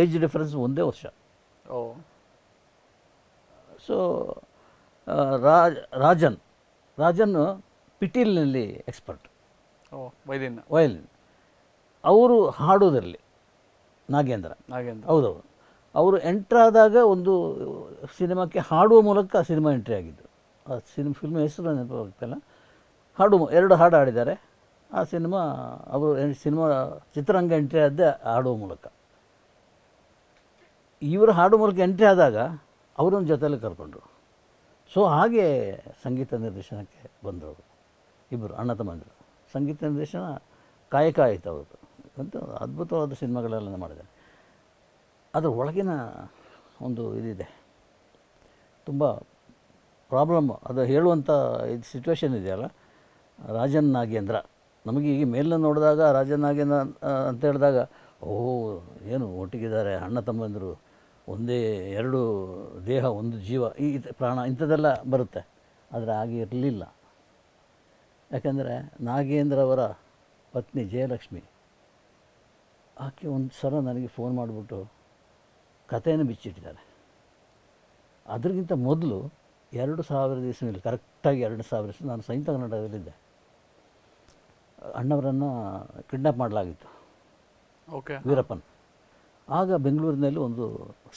ಏಜ್ ಡಿಫ್ರೆನ್ಸ್ ಒಂದೇ ವರ್ಷ. ಓ. ಸೊ ರಾಜ್ ರಾಜನ್ ರಾಜನ್ ಪಿಟೀಲ್ನಲ್ಲಿ ಎಕ್ಸ್ಪರ್ಟ್ ಓ ವೈಲಿನ್ ವಯಲಿನ್ ಅವರು ಹಾಡೋದರಲ್ಲಿ ನಾಗೇಂದ್ರ. ನಾಗೇಂದ್ರ. ಹೌದೌದು. ಅವರು ಎಂಟ್ರಾದಾಗ ಒಂದು ಸಿನಿಮಾಕ್ಕೆ ಹಾಡುವ ಮೂಲಕ ಸಿನಿಮಾ ಎಂಟ್ರಿ ಆಗಿದ್ದು. ಆ ಸಿನಿಮಾ ಫಿಲ್ಮ್ ಹೆಸರು ನೆನಪಾಗ್ತಲ್ಲ. ಹಾಡು ಎರಡು ಹಾಡು ಹಾಡಿದ್ದಾರೆ. ಆ ಸಿನಿಮಾ, ಅವರು ಸಿನಿಮಾ ಚಿತ್ರರಂಗ ಎಂಟ್ರಿ ಆದ್ದೇ ಹಾಡುವ ಮೂಲಕ. ಇವರು ಹಾಡು ಮೂಲಕ ಎಂಟ್ರಿ ಆದಾಗ ಅವರೊಂದು ಜೊತೆಯಲ್ಲಿ ಕರ್ಕೊಂಡ್ರು. ಸೊ, ಹಾಗೆ ಸಂಗೀತ ನಿರ್ದೇಶನಕ್ಕೆ ಬಂದರು ಇಬ್ಬರು ಅಣ್ಣ ತಮ್ಮಂದಿರು. ಸಂಗೀತ ನಿರ್ದೇಶನ ಕಾಯಕ ಆಯಿತು ಅವ್ರದ್ದು. ಅಂತ ಅದ್ಭುತವಾದ ಸಿನಿಮಾಗಳೆಲ್ಲ ಮಾಡಿದ್ದಾರೆ. ಅದರ ಒಳಗಿನ ಒಂದು ಇದಿದೆ. ತುಂಬ ಪ್ರಾಬ್ಲಮ್ ಅದು ಹೇಳುವಂಥ ಇದು ಸಿಚುವೇಶನ್ ಇದೆಯಲ್ಲ? ರಾಜನ್ ನಾಗೇಂದ್ರ. ನಮಗೆ ಈಗ ಮೇಲಿನ ನೋಡಿದಾಗ ರಾಜನ್ ನಾಗೇಂದ್ರ ಅಂತ ಹೇಳಿದಾಗ ಓ ಏನು ಒಟ್ಟಿಗಿದ್ದಾರೆ ಅಣ್ಣ ತಮ್ಮಂದರು. ಒಂದೇ ಎರಡು ದೇಹ, ಒಂದು ಜೀವ. ಈ ಪ್ರಾಣ ಇಂಥದ್ದೆಲ್ಲ ಬರುತ್ತೆ. ಆದರೆ ಹಾಗೆ ಇರಲಿಲ್ಲ. ಯಾಕಂದರೆ ನಾಗೇಂದ್ರವರ ಪತ್ನಿ ಜಯಲಕ್ಷ್ಮಿ. ಆಕೆ ಒಂದು ಸಲ ನನಗೆ ಫೋನ್ ಮಾಡಿಬಿಟ್ಟು ಕಥೆಯನ್ನು ಬಿಚ್ಚಿಟ್ಟಿದ್ದಾರೆ. ಅದಕ್ಕಿಂತ ಮೊದಲು ಎರಡು ಸಾವಿರದ ಇಸ್ವಿಯಲ್ಲಿ ಕರೆಕ್ಟಾಗಿ ಎರಡು ಸಾವಿರ ಇಸ್ವಿ ನಾನು ಸಂಯುಕ್ತ ಕರ್ನಾಟಕದಲ್ಲಿದ್ದೆ. ಅಣ್ಣವರನ್ನು ಕಿಡ್ನಾಪ್ ಮಾಡಲಾಗಿತ್ತು. ಓಕೆ ವೀರಪ್ಪನ್. ಆಗ ಬೆಂಗಳೂರಿನಲ್ಲಿ ಒಂದು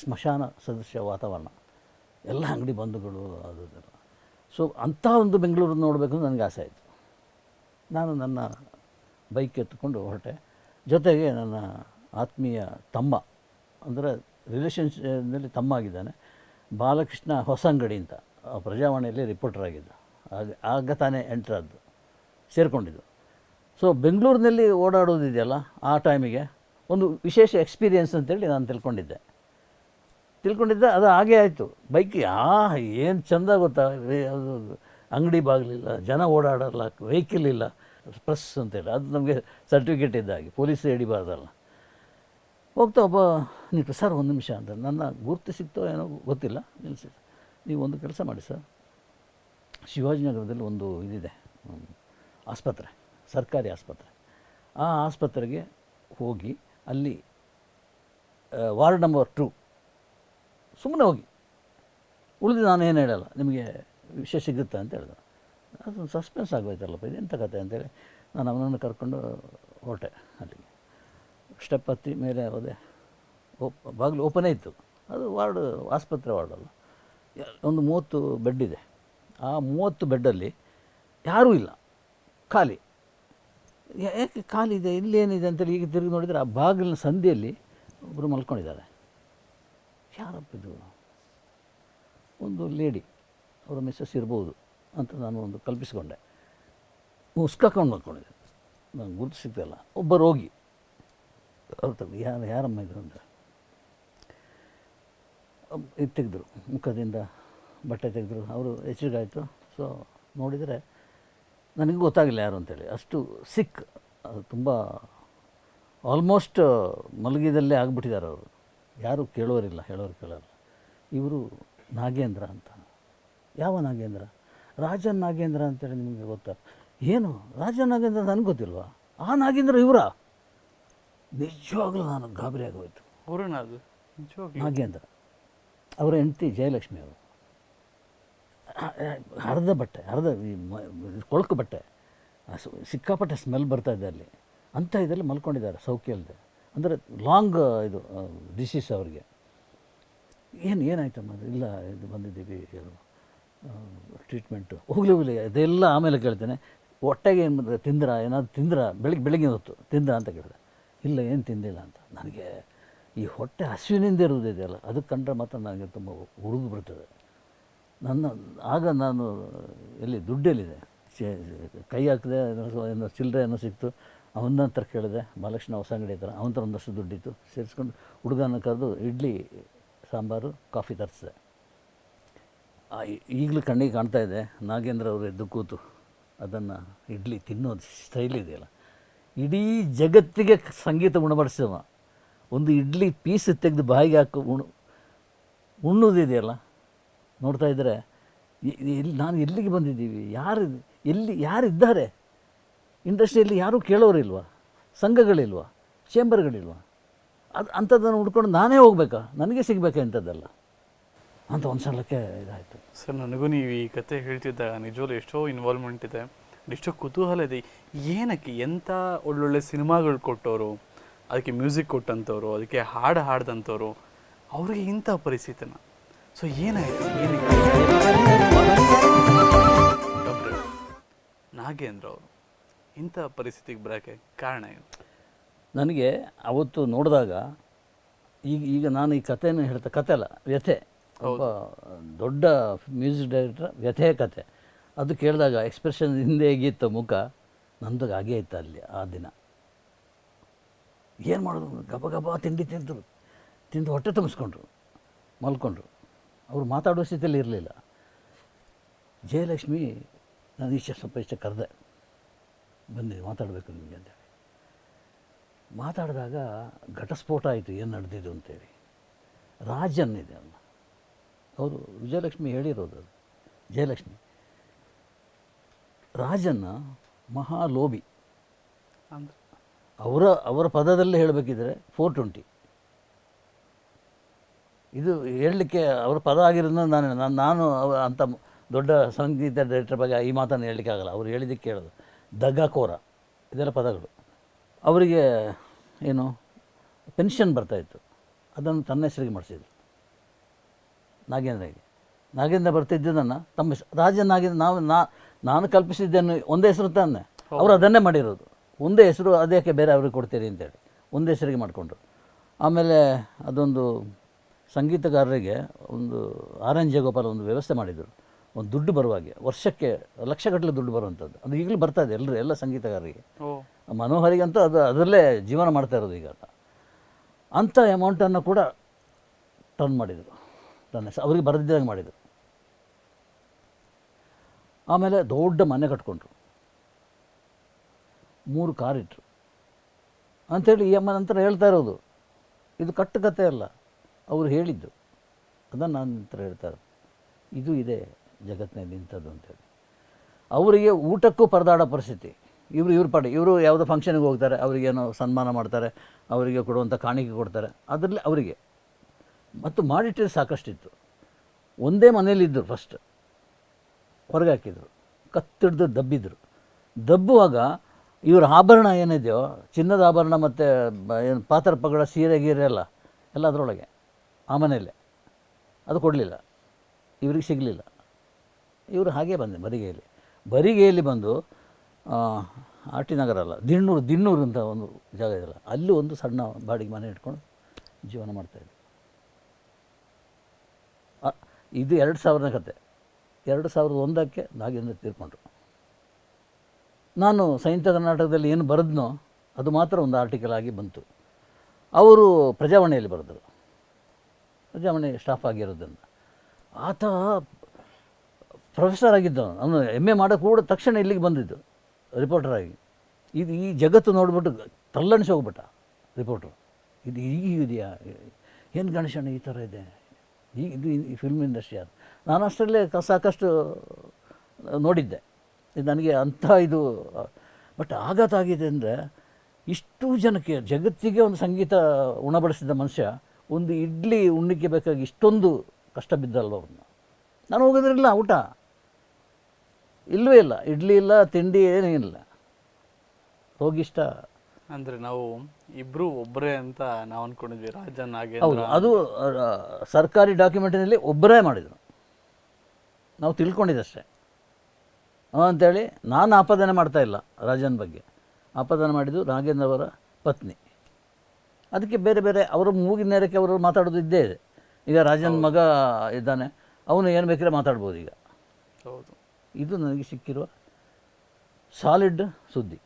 ಸ್ಮಶಾನ ಸದೃಶ್ಯ ವಾತಾವರಣ. ಎಲ್ಲ ಅಂಗಡಿ ಬಂಧುಗಳು ಅದು ಇದೆಲ್ಲ ಸೊ ಅಂಥ ಒಂದು ಬೆಂಗಳೂರನ್ನು ನೋಡಬೇಕು ನನಗೆ ಆಸೆ ಆಯಿತು. ನಾನು ನನ್ನ ಬೈಕ್ ಎತ್ತುಕೊಂಡು ಹೊರಟೆ. ಜೊತೆಗೆ ನನ್ನ ಆತ್ಮೀಯ ತಮ್ಮ ಅಂದರೆ ರಿಲೇಷನ್ಶಿಪ್ನಲ್ಲಿ ತಮ್ಮ ಆಗಿದ್ದಾನೆ ಬಾಲಕೃಷ್ಣ ಹೊಸಂಗಡಿ ಅಂತ ಪ್ರಜಾವಾಣಿಯಲ್ಲಿ ರಿಪೋರ್ಟರ್ ಆಗಿದ್ದ. ಆಗ ಆಗ ತಾನೇ ಎಂಟ್ರಾದ್ದು ಸೇರಿಕೊಂಡಿದ್ದು. ಸೊ ಬೆಂಗಳೂರಿನಲ್ಲಿ ಓಡಾಡೋದಿದೆಯಲ್ಲ ಆ ಟೈಮಿಗೆ ಒಂದು ವಿಶೇಷ ಎಕ್ಸ್ಪೀರಿಯನ್ಸ್ ಅಂತೇಳಿ ನಾನು ತಿಳ್ಕೊಂಡಿದ್ದೆ. ತಿಳ್ಕೊಂಡಿದ್ದೆ, ಅದು ಹಾಗೇ ಆಯಿತು. ಬೈಕ್ ಆ, ಏನು ಚಂದ ಗೊತ್ತಾ? ಅದು ಅಂಗಡಿ ಬಾಗಿಲಿಲ್ಲ, ಜನ ಓಡಾಡಲ್ಲ ವೆಹಿಕಲ್ ಇಲ್ಲ ಪ್ರೆಸ್ ಅಂತೇಳಿ. ಅದು ನಮಗೆ ಸರ್ಟಿಫಿಕೇಟ್ ಇದ್ದಾಗೆ ಪೊಲೀಸ್ ಹಿಡಿಬಾರ್ದಲ್ಲ ಹೋಗ್ತಾ ಒಬ್ಬ, ನೀವು ಸರ್ ಒಂದು ನಿಮಿಷ ಅಂತ, ನನ್ನ ಗುರುತು ಸಿಗ್ತೋ ಏನೋ ಗೊತ್ತಿಲ್ಲ ನಿಲ್ಲಿಸಿ ನೀವು ಒಂದು ಕೆಲಸ ಮಾಡಿ ಸರ್. ಶಿವಾಜಿನಗರದಲ್ಲಿ ಒಂದು ಇದಿದೆ ಆಸ್ಪತ್ರೆ, ಸರ್ಕಾರಿ ಆಸ್ಪತ್ರೆ. ಆ ಆಸ್ಪತ್ರೆಗೆ ಹೋಗಿ ಅಲ್ಲಿ ವಾರ್ಡ್ ನಂಬರ್ ಟು ಸುಮ್ಮನೆ ಹೋಗಿ. ಉಳಿದು ನಾನು ಏನು ಹೇಳಲ್ಲ, ನಿಮಗೆ ವಿಷಯ ಸಿಗುತ್ತೆ ಅಂತ ಹೇಳಿದ್ರು. ಅದು ಸಸ್ಪೆನ್ಸ್ ಆಗೋಯ್ತಲ್ಲಪ್ಪ ಇದೆಂಥ ಕತೆ ಅಂತೇಳಿ ನಾನು ಅವನನ್ನು ಕರ್ಕೊಂಡು ಹೊರಟೆ ಅಲ್ಲಿಗೆ. ಸ್ಟೆಪ್ ಹತ್ತಿ ಮೇಲೆ ಹೋದೆ. ಓಪ್, ಬಾಗಿಲು ಓಪನೇ ಇತ್ತು ಅದು ವಾರ್ಡ್, ಆಸ್ಪತ್ರೆ ವಾರ್ಡಲ್ಲ. ಒಂದು ಮೂವತ್ತು ಬೆಡ್ ಇದೆ. ಆ ಮೂವತ್ತು ಬೆಡ್ಡಲ್ಲಿ ಯಾರೂ ಇಲ್ಲ. ಖಾಲಿ. ಯಾಕೆ ಖಾಲಿ ಇದೆ? ಇಲ್ಲೇನಿದೆ ಅಂತೇಳಿ ಈಗ ತಿರುಗಿ ನೋಡಿದರೆ ಆ ಬಾಗಿಲಿನ ಸಂಧಿಯಲ್ಲಿ ಒಬ್ಬರು ಮಲ್ಕೊಂಡಿದ್ದಾರೆ. ಯಾರಪ್ಪ ಇದು? ಒಂದು ಲೇಡಿ. ಅವರ ಮಿಸ್ಸಸ್ ಇರ್ಬೋದು ಅಂತ ನಾನು ಒಂದು ಕಲ್ಪಿಸಿಕೊಂಡೆ. ಉಸ್ಕಾಕೊಂಡು ಮಲ್ಕೊಂಡಿದ್ದೆ. ನಾನು ಗುರುತು ಸಿಗ್ತಾಯಿಲ್ಲ ಒಬ್ಬ ರೋಗಿ. ತೆಗ್ದು ಯಾರು ಯಾರಮ್ಮ ಇದು ಅಂತ ಇದು ತೆಗೆದ್ರು ಮುಖದಿಂದ ಬಟ್ಟೆ ತೆಗೆದ್ರು, ಅವರು ಹೆಚ್ಚಿಗಾಯಿತು ಸೊ ನೋಡಿದರೆ ನನಗೆ ಗೊತ್ತಾಗಿಲ್ಲ ಯಾರು ಅಂತೇಳಿ. ಅಷ್ಟು ಸಿಕ್ ತುಂಬ ಆಲ್ಮೋಸ್ಟ್ ಮಲಗಿದಲ್ಲೇ ಆಗಿಬಿಟ್ಟಿದ್ದಾರೆ ಅವರು. ಯಾರು ಕೇಳೋರಿಲ್ಲ, ಹೇಳೋರು ಕೇಳೋರು ಇವರು ನಾಗೇಂದ್ರ ಅಂತ. ಯಾವ ನಾಗೇಂದ್ರ? ರಾಜ ನಾಗೇಂದ್ರ ಅಂತೇಳಿ ನಿಮಗೆ ಗೊತ್ತಾ? ಏನು? ರಾಜ ನಾಗೇಂದ್ರ ನನಗೆ ಗೊತ್ತಿಲ್ವಾ? ಆ ನಾಗೇಂದ್ರ ಇವರ? ನಿಜವಾಗ್ಲೂ ನಾನು ಗಾಬರಿ ಆಗೋಯ್ತು ನಾಗೇಂದ್ರ. ಅವರ ಹೆಂಡತಿ ಜಯಲಕ್ಷ್ಮಿ ಅವರು. ಹರಿದ ಬಟ್ಟೆ ಹರಿದ ಕೊಳಕು ಬಟ್ಟೆ ಸಿಕ್ಕಾಪಟ್ಟೆ ಸ್ಮೆಲ್ ಬರ್ತಾ ಇದೆ ಅಲ್ಲಿ. ಅಂಥ ಇದರಲ್ಲಿ ಮಲ್ಕೊಂಡಿದ್ದಾರೆ ಸೌಖ್ಯ ಇಲ್ಲದೆ ಅಂದರೆ ಲಾಂಗ್ ಇದು ಡಿಸೀಸ್ ಅವರಿಗೆ. ಏನು ಏನಾಯ್ತಮ್ಮ? ಇಲ್ಲ ಇದು ಬಂದಿದ್ದೀವಿ ಟ್ರೀಟ್ಮೆಂಟು ಹೋಗ್ಲಿ ಹೋಗ್ಲಿ ಅದೆಲ್ಲ ಆಮೇಲೆ ಕೇಳ್ತೇನೆ. ಹೊಟ್ಟೆಗೆ ಏನು ಮಾಡಿದ್ರೆ ತಿಂದ್ರ? ಏನಾದ್ರು ತಿಂದ್ರ? ಬೆಳಿಗ್ಗೆ ಬೆಳಗ್ಗೆ ಹೊತ್ತು ತಿಂದ್ರ ಅಂತ ಕೇಳಿದೆ. ಇಲ್ಲ, ಏನು ತಿಂದಿಲ್ಲ ಅಂತ. ನನಗೆ ಈ ಹೊಟ್ಟೆ ಹಸುವಿನಿಂದ ಇರುವುದಿದೆಯಲ್ಲ, ಅದು ಕಂಡ್ರೆ ಮಾತ್ರ ನನಗೆ ತುಂಬ ಉರಿದು ಬಿಡ್ತದೆ ನನ್ನ, ಆಗ ನಾನು ಎಲ್ಲಿ ದುಡ್ಡೆಲ್ಲಿದೆ ಕೈ ಹಾಕಿದೆ, ಏನೋ ಚಿಲ್ಲರೆ ಏನೋ ಸಿಕ್ತು. ಅವನ ಹತ್ರ ಕೇಳಿದೆ, ಮಹಾಲಕ್ಷ್ಮಿ ಹೊಸ ಅಂಗಡಿ ಹತ್ರ, ಅವನ ಹತ್ರ ಒಂದಷ್ಟು ದುಡ್ಡಿತ್ತು. ಸೇರಿಸ್ಕೊಂಡು ಹುಡುಗನ ಕರೆದು ಇಡ್ಲಿ, ಸಾಂಬಾರು, ಕಾಫಿ ತರಿಸಿದೆ. ಈಗಲೂ ಕಣ್ಣಿಗೆ ಕಾಣ್ತಾ ಇದೆ, ನಾಗೇಂದ್ರ ಅವರು ಎದ್ದು ಕೂತು ಅದನ್ನು ಇಡ್ಲಿ ತಿನ್ನೋದು ಸ್ಟೈಲ್ ಇದೆಯಲ್ಲ. ಇಡೀ ಜಗತ್ತಿಗೆ ಸಂಗೀತ ಉಣಬಡಿಸಿದವ. ಒಂದು ಇಡ್ಲಿ ಪೀಸ್ ತೆಗೆದು ಬಾಯಿಗೆ ಹಾಕಿ ಉಣ್ಣು ಉಣ್ಣೋದಿದೆಯಲ್ಲ? ನೋಡ್ತಾ ಇದ್ದರೆ ಎಲ್ಲಿ ನಾನು ಎಲ್ಲಿಗೆ ಬಂದಿದ್ದೀವಿ? ಯಾರು, ಎಲ್ಲಿ, ಯಾರಿದ್ದಾರೆ? ಇಂಡಸ್ಟ್ರಿಯಲ್ಲಿ ಯಾರೂ ಕೇಳೋರಿಲ್ವಾ? ಸಂಘಗಳಿಲ್ವ? ಚೇಂಬರ್ಗಳಿಲ್ವ? ಅದು, ಅಂಥದ್ದನ್ನು ಹುಡ್ಕೊಂಡು ನಾನೇ ಹೋಗ್ಬೇಕಾ? ನನಗೆ ಸಿಗಬೇಕಾ ಇಂಥದ್ದೆಲ್ಲ? ಅಂತ ಒಂದು ಸಲಕ್ಕೆ ಇದಾಯಿತು. ಸರ್, ನನಗೂ ನೀವು ಈ ಕತೆ ಹೇಳ್ತಿದ್ದಾಗ ನಿಜವಾಗ್ಲೂ ಎಷ್ಟೋ ಇನ್ವಾಲ್ವ್ಮೆಂಟ್ ಇದೆ. ಎಷ್ಟೋ ಕುತೂಹಲ ಇದೆ. ಏನಕ್ಕೆ ಎಂಥ ಒಳ್ಳೊಳ್ಳೆ ಸಿನಿಮಾಗಳು ಕೊಟ್ಟವರು ಅದಕ್ಕೆ ಮ್ಯೂಸಿಕ್ ಕೊಟ್ಟಂಥವ್ರು ಅದಕ್ಕೆ ಹಾಡು ಹಾಡ್ದಂಥವ್ರು ಅವ್ರಿಗೆ ಇಂಥ ಪರಿಸ್ಥಿತಿನ. ಸೊ ಏನಾಯಿತು? ಏನಕ್ಕೆ? ಡಾಕ್ಟ್ರೆ, ನಾಗೇಂದ್ರ ಅವರು ಇಂಥ ಪರಿಸ್ಥಿತಿಗೆ ಬರೋಕ್ಕೆ ಕಾರಣ ಏನು? ನನಗೆ ಅವತ್ತು ನೋಡಿದಾಗ ಈಗ ಈಗ ನಾನು ಈ ಕಥೆಯನ್ನು ಹೇಳ್ತಾ ಕತೆ ಅಲ್ಲ ವ್ಯಥೆ. ಒಬ್ಬ ದೊಡ್ಡ ಮ್ಯೂಸಿಕ್ ಡೈರೆಕ್ಟರ್ ವ್ಯಥೆಯ ಕತೆ ಅದು ಕೇಳಿದಾಗ ಎಕ್ಸ್ಪ್ರೆಷನ್ ಹಿಂದೆ ಹೇಗಿತ್ತು ಮುಖ? ನಂದು ಹಾಗೇ ಇತ್ತು ಅಲ್ಲಿ ಆ ದಿನ. ಏನು ಮಾಡೋದು? ಗಬ ಗಬ ತಿಂಡಿ ತಿಂದರು. ತಿಂದು ಹೊಟ್ಟೆ ತುಂಬಿಸ್ಕೊಂಡ್ರು, ಮಲ್ಕೊಂಡ್ರು. ಅವರು ಮಾತಾಡೋ ಸ್ಥಿತಿಯಲ್ಲಿ ಇರಲಿಲ್ಲ. ಜಯಲಕ್ಷ್ಮಿ, ನಾನು ಇಷ್ಟ ಸ್ವಲ್ಪ ಇಷ್ಟ ಕರೆದೆ. ಬನ್ನಿ, ಮಾತಾಡಬೇಕು ನಿಮಗೆ ಅಂತೇಳಿ. ಮಾತಾಡಿದಾಗ ಘಟಸ್ಫೋಟ ಆಯಿತು, ಏನು ನಡೆದಿದ್ದು ಅಂತೇಳಿ. ರಾಜನ್ ಇದೆ ಅಲ್ಲ. ಅವರು ವಿಜಯಲಕ್ಷ್ಮಿ ಹೇಳಿರೋದು ಜಯಲಕ್ಷ್ಮಿ. ರಾಜನ್ನ ಮಹಾಲೋಭಿ. ಅಂದ್ರೆ? ಅವರ ಅವರ ಪದದಲ್ಲೇ ಹೇಳಬೇಕಿದ್ರೆ ಫೋರ್ ಟ್ವೆಂಟಿ ಇದು ಹೇಳಲಿಕ್ಕೆ ಅವರ ಪದ ಆಗಿರೋದನ್ನ ನಾನು ನಾನು ನಾನು ಅಂಥ ದೊಡ್ಡ ಸಂಗೀತ ಡೈರೆಕ್ಟರ್ ಬಗ್ಗೆ ಈ ಮಾತನ್ನು ಹೇಳಲಿಕ್ಕೆ ಆಗಲ್ಲ. ಅವ್ರು ಹೇಳಿದ್ದಕ್ಕೆ ಹೇಳೋದು ದಗಾಕೋರ. ಇದೆಲ್ಲ ಪದಗಳು. ಅವರಿಗೆ ಏನು ಪೆನ್ಷನ್ ಬರ್ತಾಯಿತ್ತು ಅದನ್ನು ತನ್ನ ಹೆಸರಿಗೆ ಮಾಡಿಸಿದ್ರು. ನಾಗೇಂದ್ರಗೆ ನಾಗೇಂದ್ರ ಬರ್ತಿದ್ದದನ್ನು ತಮ್ಮ ರಾಜ ನಾಗೇಂದ್ರ ನಾವು ನಾ ನಾನು ಕಲ್ಪಿಸಿದ್ದೇನು ಒಂದೇ ಹೆಸರು ತಾನೆ. ಅವರು ಅದನ್ನೇ ಮಾಡಿರೋದು. ಒಂದೇ ಹೆಸರು ಅದಕ್ಕೆ ಬೇರೆ ಅವ್ರಿಗೆ ಕೊಡ್ತೀರಿ ಅಂತೇಳಿ. ಒಂದೇ ಹೆಸರಿಗೆ ಮಾಡಿಕೊಂಡ್ರು. ಆಮೇಲೆ ಅದೊಂದು ಸಂಗೀತಗಾರರಿಗೆ ಒಂದು ಆರ್ ಎನ್ ಜಯಗೋಪಾಲ್ ಒಂದು ವ್ಯವಸ್ಥೆ ಮಾಡಿದರು. ಒಂದು ದುಡ್ಡು ಬರುವಾಗೆ ವರ್ಷಕ್ಕೆ ಲಕ್ಷಗಟ್ಟಲೆ ದುಡ್ಡು ಬರುವಂಥದ್ದು. ಅದು ಈಗಲೂ ಬರ್ತಾ ಇದೆ ಎಲ್ಲರೂ ಎಲ್ಲ ಸಂಗೀತಗಾರರಿಗೆ. ಮನೋಹರಿಗಂತೂ ಅದು ಅದರಲ್ಲೇ ಜೀವನ ಮಾಡ್ತಾ ಇರೋದು ಈಗ ಅಂಥ ಅಮೌಂಟನ್ನು ಕೂಡ ಟರ್ನ್ ಮಾಡಿದರು. ಟರ್ನ್ ಅವ್ರಿಗೆ ಬರೆದಿದ್ದಾಗ ಮಾಡಿದರು. ಆಮೇಲೆ ದೊಡ್ಡ ಮನೆ ಕಟ್ಕೊಂಡ್ರು. ಮೂರು ಕಾರ್ ಇಟ್ಟರು ಅಂಥೇಳಿ ಈ ಅಮ್ಮ ನಂತರ ಹೇಳ್ತಾ ಇರೋದು. ಇದು ಕಟ್ಟು ಕತೆ ಅಲ್ಲ, ಅವರು ಹೇಳಿದ್ದು. ಅದನ್ನು ನಾನು ನಂತರ ಹೇಳ್ತಾ ಇರೋದು. ಇದು ಇದೆ ಜಗತ್ತಿನಲ್ಲಿ ಇಂಥದ್ದು ಅಂತೇಳಿ ಅವರಿಗೆ ಊಟಕ್ಕೂ ಪರದಾಡೋ ಪರಿಸ್ಥಿತಿ. ಇವರು, ಇವ್ರ ಪಾಡಿ, ಇವರು ಯಾವುದೋ ಫಂಕ್ಷನ್ಗೆ ಹೋಗ್ತಾರೆ ಅವರಿಗೇನೋ ಸನ್ಮಾನ ಮಾಡ್ತಾರೆ, ಅವರಿಗೆ ಕೊಡುವಂಥ ಕಾಣಿಕೆ ಕೊಡ್ತಾರೆ. ಅದರಲ್ಲಿ ಅವರಿಗೆ. ಮತ್ತು ಮಾಡಿಟ್ಟಿದ್ದು ಸಾಕಷ್ಟಿತ್ತು. ಒಂದೇ ಮನೇಲಿದ್ದರು ಫಸ್ಟ್ ಹೊರಗೆ ಹಾಕಿದರು ಕತ್ತಿಡ್ದು ದಬ್ಬಿದ್ರು. ದಬ್ಬುವಾಗ ಇವ್ರ ಆಭರಣ ಏನಿದೆಯೋ, ಚಿನ್ನದ ಆಭರಣ ಮತ್ತು ಏನು ಪಾತ್ರ ಪಗಡ ಸೀರೆ ಗೀರೆ ಎಲ್ಲ ಎಲ್ಲ ಅದರೊಳಗೆ, ಆ ಮನೆಯಲ್ಲೇ. ಅದು ಕೊಡಲಿಲ್ಲ. ಇವ್ರಿಗೆ ಸಿಗಲಿಲ್ಲ. ಇವರು ಹಾಗೆ ಬಂದೆ ಬರಿಗೆಯಲ್ಲಿ. ಬರಿಗೆಯಲ್ಲಿ ಬಂದು ಆರ್ ಟಿ ನಗರ ಅಲ್ಲ, ದಿಣ್ಣೂರು ದಿಣ್ಣೂರು ಅಂತ ಒಂದು ಜಾಗ ಇದೆಯಲ್ಲ ಅಲ್ಲಿ ಒಂದು ಸಣ್ಣ ಬಾಡಿಗೆ ಮನೆ ಇಟ್ಕೊಂಡು ಜೀವನ ಮಾಡ್ತಾಯಿದ್ದೆ ಇದು ಎರಡು ಸಾವಿರನೇ ಕತೆ. ಎರಡು ಸಾವಿರದ ಒಂದಕ್ಕೆ ನಾಗೇಂದ್ರ ತೀರ್ಕೊಂಡ್ರು. ನಾನು ಸಂಯುಕ್ತ ಕರ್ನಾಟಕದಲ್ಲಿ ಏನು ಬರೆದ್ನೋ ಅದು ಮಾತ್ರ ಒಂದು ಆರ್ಟಿಕಲ್ ಆಗಿ ಬಂತು. ಅವರು ಪ್ರಜಾವಾಣಿಯಲ್ಲಿ ಬರೆದರು. ಪ್ರಜಾವಾಣಿ ಸ್ಟಾಫ್ ಆಗಿರೋದನ್ನು ಆತ ಪ್ರೊಫೆಸರ್ ಆಗಿದ್ದ ಅವನು ಎಂ ಎ ಮಾಡೋ ಕೂಡ ತಕ್ಷಣ ಇಲ್ಲಿಗೆ ಬಂದಿದ್ದು ರಿಪೋರ್ಟರ್ ಆಗಿ. ಇದು ಈ ಜಗತ್ತು ನೋಡಿಬಿಟ್ಟು ತಲ್ಲಣಿಸಿ ಹೋಗ್ಬಿಟ್ಟ ರಿಪೋರ್ಟ್ರು ಇದು ಈಗ ಇದೆಯಾ? ಏನು ಗಣೇಶಣ್ಣ ಈ ಥರ ಇದೆ? ಈ ಇದು ಈ ಫಿಲ್ಮ್ ಇಂಡಸ್ಟ್ರಿ ಅದು ನಾನು ಅಷ್ಟರಲ್ಲೇ ಕ ಸಾಕಷ್ಟು ನೋಡಿದ್ದೆ. ಇದು ನನಗೆ ಅಂಥ ಇದು ಬಟ್ ಆಘಾತ ಆಗಿದೆ ಅಂದರೆ ಇಷ್ಟು ಜನಕ್ಕೆ ಜಗತ್ತಿಗೆ ಒಂದು ಸಂಗೀತ ಉಣಬಡಿಸಿದ ಮನುಷ್ಯ ಒಂದು ಇಡ್ಲಿ ಉಣ್ಣಿಕ್ಕೆ ಬೇಕಾಗಿ ಇಷ್ಟೊಂದು ಕಷ್ಟ ಬಿದ್ದಲ್ವ ಅವನ್ನ ನಾನು ಹೋಗೋದ್ರಿಲ್ಲ ಊಟ? ಇಲ್ಲವೇ ಇಲ್ಲ. ಇಡ್ಲಿ ಇಲ್ಲ ತಿಂಡಿ ಏನೂ ಇಲ್ಲ. ಹೋಗಿಷ್ಟ ಅಂದ್ರೆ ನಾವು ಇಬ್ಬರು ಒಬ್ಬರೇ ಅಂತ ನಾವು ಅನ್ಕೊಂಡಿದ್ವಿ. ಹಾಗೆ ಹೌದು ಅದು ಸರ್ಕಾರಿ ಡಾಕ್ಯುಮೆಂಟಿನಲ್ಲಿ ಒಬ್ಬರೇ ಮಾಡಿದರು. ನಾವು ತಿಳ್ಕೊಂಡಿದ್ದಷ್ಟೇ. ಆ, ಅಂತೇಳಿ ನಾನು ಆಪಾದನೆ ಮಾಡ್ತಾ ಇಲ್ಲ ರಾಜನ್ ಬಗ್ಗೆ. ಆಪಾದನೆ ಮಾಡಿದ್ದು ನಾಗೇಂದ್ರ ಅವರ ಪತ್ನಿ. ಅದಕ್ಕೆ ಬೇರೆ ಬೇರೆ ಅವರ ಮೂಗಿನ ನೇರಕ್ಕೆ ಅವರು ಮಾತಾಡೋದು ಇದ್ದೇ ಇದೆ. ಈಗ ರಾಜನ್ ಮಗ ಇದ್ದಾನೆ ಅವನು ಏನು ಬೇಕಾದ್ರೆ ಮಾತಾಡ್ಬೋದು ಈಗ. ಹೌದು. ಇದು ನನಗೆ ಸಿಕ್ಕಿರುವ ಸಾಲಿಡ್ ಸುದ್ದಿ.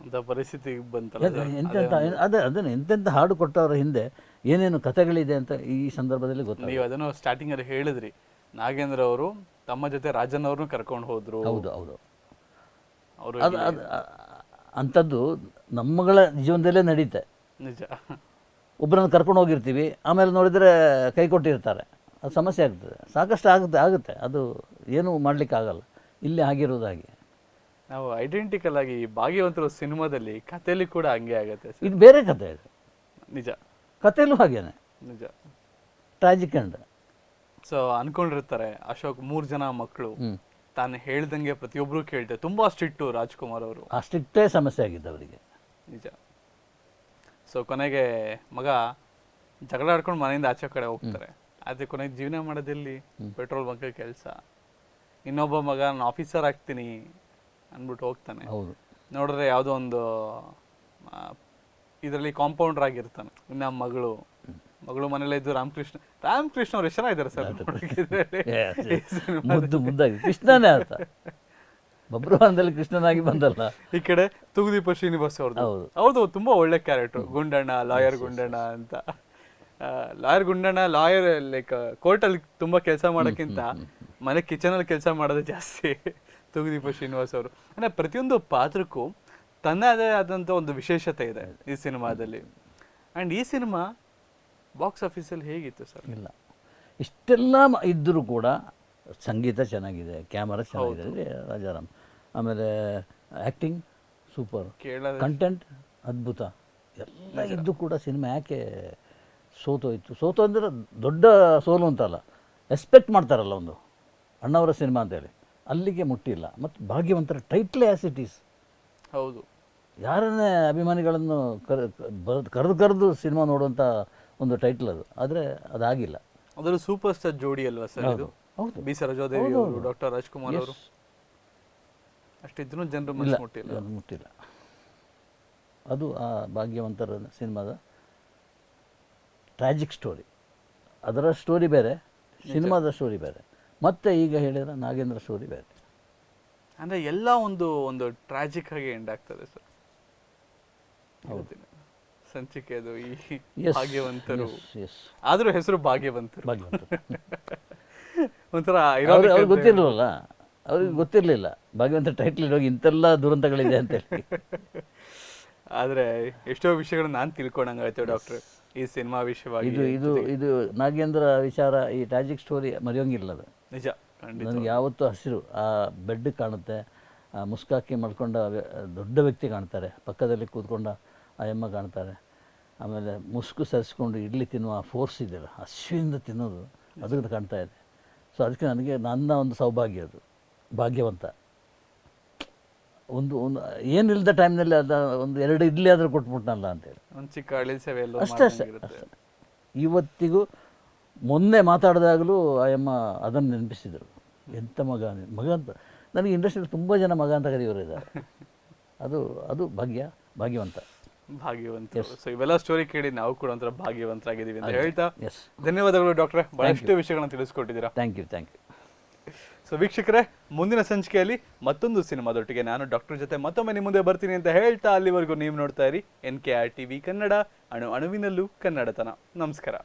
ಅಂತ ಪರಿಸ್ಥಿತಿ ಬಂತಲ್ಲ ಎಂತೆಂಥ ಅದೇ ಅದನ್ನು ಎಂತೆಂಥ ಹಾಡು ಕೊಟ್ಟವರ ಹಿಂದೆ ಏನೇನು ಕಥೆಗಳಿದೆ ಅಂತ ಈ ಸಂದರ್ಭದಲ್ಲಿ ಗೊತ್ತಿಲ್ಲ ನೀವು ಅದನ್ನು ಸ್ಟಾರ್ಟಿಂಗಲ್ಲಿ ಹೇಳಿದ್ರಿ. ನಾಗೇಂದ್ರ ಅವರು ತಮ್ಮ ಜೊತೆ ರಾಜನ್ ಅವ್ರನ್ನೂ ಕರ್ಕೊಂಡು ಹೋದ್ರು. ಹೌದು ಹೌದು. ಅವರು ಅದು ಅದು ಅಂಥದ್ದು ನಮ್ಮಗಳ ಜೀವನದಲ್ಲೇ ನಡೀತೆ. ನಿಜ. ಒಬ್ಬರನ್ನು ಕರ್ಕೊಂಡು ಹೋಗಿರ್ತೀವಿ ಆಮೇಲೆ ನೋಡಿದರೆ ಕೈ ಕೊಟ್ಟಿರ್ತಾರೆ. ಅದು ಸಮಸ್ಯೆ ಆಗ್ತದೆ. ಸಾಕಷ್ಟು ಆಗುತ್ತೆ ಆಗುತ್ತೆ. ಅದು ಏನೂ ಮಾಡಲಿಕ್ಕೆ ಆಗಲ್ಲ. ಇಲ್ಲಿ ಆಗಿರೋದಾಗಿ ಹಾಗೆ. ನಾವು ಐಡೆಂಟಿಕಲ್ ಆಗಿ ಈ ಭಾಗ್ಯವಂತರು ಸಿನಿಮಾದಲ್ಲಿ ಕಥೆಯಲ್ಲಿ ಕೂಡ ಹಂಗೆ ಆಗುತ್ತೆ ಸರ್. ಇದು ಬೇರೆ ಕಥೆ ಇದು. ನಿಜ. ಕಥೆಯಲ್ಲೂ ಹಾಗೇನೆ. ನಿಜ. ಟ್ರಾಜಿಕ್ ಎಂಡ್ ಸೊ ಅನ್ಕೊಂಡಿರ್ತಾರೆ ಅಶೋಕ್ ಮೂರ್ ಜನ ಮಕ್ಕಳು ತಾನು ಹೇಳ್ದಂಗೆ ಪ್ರತಿಯೊಬ್ರು ಕೇಳ್ತಾರೆ. ತುಂಬಾ ಸ್ಟ್ರಿಕ್ಟು ರಾಜ್ಕುಮಾರ್ ಅವರು. ಅಷ್ಟಿಷ್ಟೇ ಸಮಸ್ಯೆ ಆಗಿದ್ದು ಅವರಿಗೆ. ನಿಜ. ಸೊ ಕೊನೆಗೆ ಮಗ ಜಗಳ ಆಡ್ಕೊಂಡು ಮನೆಯಿಂದ ಆಚೆ ಕಡೆ ಹೋಗ್ತಾರೆ. ಅದೇ ಕೊನೆಗೆ ಜೀವನ ಮಾಡೋದಿಲ್ಲಿ? ಪೆಟ್ರೋಲ್ ಬಂಕ್ ಕೆಲಸ. ಇನ್ನೊಬ್ಬ ಮಗ ನಾನು ಆಫೀಸರ್ ಆಗ್ತೀನಿ ಅಂದ್ಬಿಟ್ಟು ಹೋಗ್ತಾನೆ. ಹೌದು. ನೋಡಿದ್ರೆ ಯಾವುದೋ ಒಂದು ಇದರಲ್ಲಿ ಕಾಂಪೌಂಡರ್ ಆಗಿರ್ತಾನೆ. ಇನ್ನ ಮಗಳು. ಮಗಳು ಮನೇಲಿ ಇದ್ದು ರಾಮಕೃಷ್ಣ ರಾಮಕೃಷ್ಣ ಅವ್ರು ಎಷ್ಟು ಚೆನ್ನಾಗಿದ್ದಾರೆ ಸರ್. ಮುದ್ದು ಮುದ್ದಾಗಿ. ಕೃಷ್ಣನೇ ಆತ ಬಬ್ರುವಾನದಲ್ಲಿ ಕೃಷ್ಣನಾಗಿ ಬಂದಲ್ಲ. ಈ ಕಡೆ ತುಗುದೀಪ ಶ್ರೀನಿವಾಸ್ ಅವ್ರದ್ದು. ಹೌದು. ಅವ್ರದ್ದು ತುಂಬಾ ಒಳ್ಳೆ ಕ್ಯಾರೆಕ್ಟರ್. ಗುಂಡಣ್ಣ ಲಾಯರ್ ಗುಂಡಣ್ಣ ಅಂತ. ಲಾಯರ್ ಗುಂಡಣ್ಣ ಲಾಯರ್ ಲೈಕ್ ಕೋರ್ಟಲ್ಲಿ ತುಂಬಾ ಕೆಲಸ ಮಾಡೋಕ್ಕಿಂತ ಮನೆ ಕಿಚನ್ ಅಲ್ಲಿ ಕೆಲಸ ಮಾಡೋದೇ ಜಾಸ್ತಿ ತುಗುದೀಪ ಶ್ರೀನಿವಾಸ್ ಅವರು. ಅಂದ್ರೆ ಪ್ರತಿಯೊಂದು ಪಾತ್ರಕ್ಕೂ ತನ್ನದೇ ಆದಂತ ಒಂದು ವಿಶೇಷತೆ ಇದೆ ಈ ಸಿನಿಮಾದಲ್ಲಿ. ಅಂಡ್ ಈ ಸಿನಿಮಾ ಬಾಕ್ಸ್ ಆಫೀಸಲ್ಲಿ ಹೇಗಿತ್ತು ಸರ್? ಇಲ್ಲ. ಇಷ್ಟೆಲ್ಲ ಇದ್ದರೂ ಕೂಡ ಸಂಗೀತ ಚೆನ್ನಾಗಿದೆ ಕ್ಯಾಮರಾ ಚೆನ್ನಾಗಿದೆ ರಾಜಾರಾಮ್. ಆಮೇಲೆ ಆ್ಯಕ್ಟಿಂಗ್ ಸೂಪರ್ ಕಂಟೆಂಟ್ ಅದ್ಭುತ. ಎಲ್ಲ ಇದ್ದು ಕೂಡ ಸಿನಿಮಾ ಯಾಕೆ ಸೋತೋಯ್ತು ಸೋತು ಅಂದರೆ ದೊಡ್ಡ ಸೋಲು ಅಂತಲ್ಲ ಎಕ್ಸ್ಪೆಕ್ಟ್ ಮಾಡ್ತಾರಲ್ಲ ಒಂದು. ಅಣ್ಣವರ ಸಿನಿಮಾ ಅಂತೇಳಿ. ಅಲ್ಲಿಗೆ ಮುಟ್ಟಿಲ್ಲ. ಮತ್ತು ಭಾಗ್ಯವಂತರ ಟೈಟ್ಲೇ ಆ್ಯಸ್ ಇಟ್ ಈಸ್ ಹೌದು. ಯಾರನ್ನೇ ಅಭಿಮಾನಿಗಳನ್ನು ಕರೆ ಕರೆದು ಕರೆದು ಸಿನಿಮಾ ನೋಡುವಂಥ ಒಂದು ಟೈಟಲ್ ಅದು. ಆದರೆ ಅದಾಗಿಲ್ಲ. ಅದರ ಸೂಪರ್ ಸ್ಟಾರ್ ಜೋಡಿ ಅಲ್ವಾ ಸರ್ ಇದು? ಹೌದು. ಬಿ ಸರೋಜಾದೇವಿ ಅವರು ಡಾಕ್ಟರ್ ರಾಜ್ಕುಮಾರ್ ಅವರು. ಅಷ್ಟಿದ್ರು ಜನರು ಮುಟ್ಟಿಲ್ಲ. ಮುಟ್ಟಿಲ್ಲ. ಅದು ಆ ಭಾಗ್ಯವಂತರ ಸಿನಿಮಾದ ಟ್ರಾಜಿಕ್ ಸ್ಟೋರಿ ಅದರ ಸ್ಟೋರಿ ಬೇರೆ ಸಿನಿಮಾದ ಸ್ಟೋರಿ ಬೇರೆ. ಮತ್ತೆ ಈಗ ಹೇಳಿದ್ರೆ ನಾಗೇಂದ್ರ ಸ್ಟೋರಿ ಬೇರೆ. ಅಂದ್ರೆ ಎಲ್ಲ ಒಂದು ಒಂದು ಟ್ರಾಜಿಕ್ ಆಗಿ ಎಂಡ್ ಆಗ್ತದೆ ಸರ್. ಸಂಚಿಕೆ ಅದು ಈ ಭಾಗ್ಯವಂತರು. ಆದರೂ ಹೆಸರು ಭಾಗ್ಯವಂತರು. ಭಾಗ್ಯವಂತ ಒಂಥರ ಅವ್ರಿಗೆ ಗೊತ್ತಿರಲಿಲ್ಲ ಅವ್ರಿಗೆ ಗೊತ್ತಿರಲಿಲ್ಲ. ಭಾಗ್ಯವಂತ ಟೈಟ್ಲ್ ಹೋಗಿ ಇಂತೆಲ್ಲ ದುರಂತಗಳಿದೆ ಅಂತೇಳಿ ಆದರೆ ಎಷ್ಟೋ ವಿಷಯಗಳನ್ನ ನಾನು ತಿಳ್ಕೊಂಡಂಗಾಯ್ತು ಡಾಕ್ಟ್ರ್. ಈ ಸಿನಿಮಾ ವಿಷಯವಾಗಿ ಇದು ಇದು ಇದು ನಾಗೇಂದ್ರ ವಿಚಾರ ಈ ಟ್ರಾಜಿಕ್ ಸ್ಟೋರಿ ಮರೆಯೋಂಗಿಲ್ಲ ಅದು. ನಿಜ ನನಗೆ ಯಾವತ್ತೂ ಹಸಿರು ಆ ಬೆಡ್ ಕಾಣುತ್ತೆ ಆ ಮುಸ್ಕಾಕಿ ಮಾಡ್ಕೊಂಡ ದೊಡ್ಡ ವ್ಯಕ್ತಿ ಕಾಣ್ತಾರೆ ಪಕ್ಕದಲ್ಲಿ ಕೂತ್ಕೊಂಡ ಆ ಎಮ್ಮ ಕಾಣ್ತಾರೆ. ಆಮೇಲೆ ಮುಸ್ಕು ಸರಿಸ್ಕೊಂಡು ಇಡ್ಲಿ ತಿನ್ನುವ ಫೋರ್ಸ್ ಇದೆಯಲ್ಲ ಹಸಿವಿಂದ ತಿನ್ನೋದು ಅದಕ್ಕೆ ಕಾಣ್ತಾ ಇದೆ. ಸೊ ಅದಕ್ಕೆ ನನಗೆ ನನ್ನ ಒಂದು ಸೌಭಾಗ್ಯ ಅದು ಭಾಗ್ಯವಂತ. ಒಂದು ಒಂದು ಏನಿಲ್ಲದ ಟೈಮ್ನಲ್ಲಿ ಅದ ಒಂದು ಎರಡು ಇಡ್ಲಿ ಆದರೂ ಕೊಟ್ಬಿಟ್ನಲ್ಲ ಅಂತೇಳಿ. ಒಂದು ಚಿಕ್ಕ ಹಳ್ಳಿ ಸೇವೆ ಅಷ್ಟೇ ಅಷ್ಟೇ. ಇವತ್ತಿಗೂ ಮೊನ್ನೆ ಮಾತಾಡಿದಾಗಲೂ ಆಯಮ್ಮ ಅದನ್ನು ನೆನಪಿಸಿದರು. ಎಂಥ ಮಗ? ಮಗ ಅಂತ ನನಗೆ ಇಂಡಸ್ಟ್ರಿಯಲ್ಲಿ ತುಂಬ ಜನ ಮಗ ಅಂತ ಕರೆಯೋರು ಇದ್ದಾರೆ. ಅದು ಅದು ಭಾಗ್ಯ ಭಾಗ್ಯವಂತ. ಭಾಗ್ಯವಂತರು. ಸೊ ಇವೆಲ್ಲ ಸ್ಟೋರಿ ಕೇಳಿ ನಾವು ಕೂಡ ಒಂಥರ ಭಾಗ್ಯವಂತರಾಗಿದ್ದೀವಿ ಅಂತ ಹೇಳ್ತಾ ಧನ್ಯವಾದಗಳು ಡಾಕ್ಟ್ರೆ. ಬಹಳಷ್ಟು ವಿಷಯಗಳನ್ನ ತಿಳಿಸ್ಕೊಟ್ಟಿದ್ದೀರಾ. Thank you thank you so ವೀಕ್ಷಕರೇ ಮುಂದಿನ ಸಂಚಿಕೆಯಲ್ಲಿ ಮತ್ತೊಂದು ಸಿನಿಮಾದೊಟ್ಟಿಗೆ ನಾನು ಡಾಕ್ಟರ್ ಜೊತೆ ಮತ್ತೊಮ್ಮೆ ನಿಮ್ಮ ಮುಂದೆ ಬರ್ತೀನಿ ಅಂತ ಹೇಳ್ತಾ ಅಲ್ಲಿವರೆಗೂ ನೀವು ನೋಡ್ತಾ ಇರಿ. N K R T V Kannada ಅಣು ಅಣುವಿನಲ್ಲೂ ಕನ್ನಡತನ. ನಮಸ್ಕಾರ.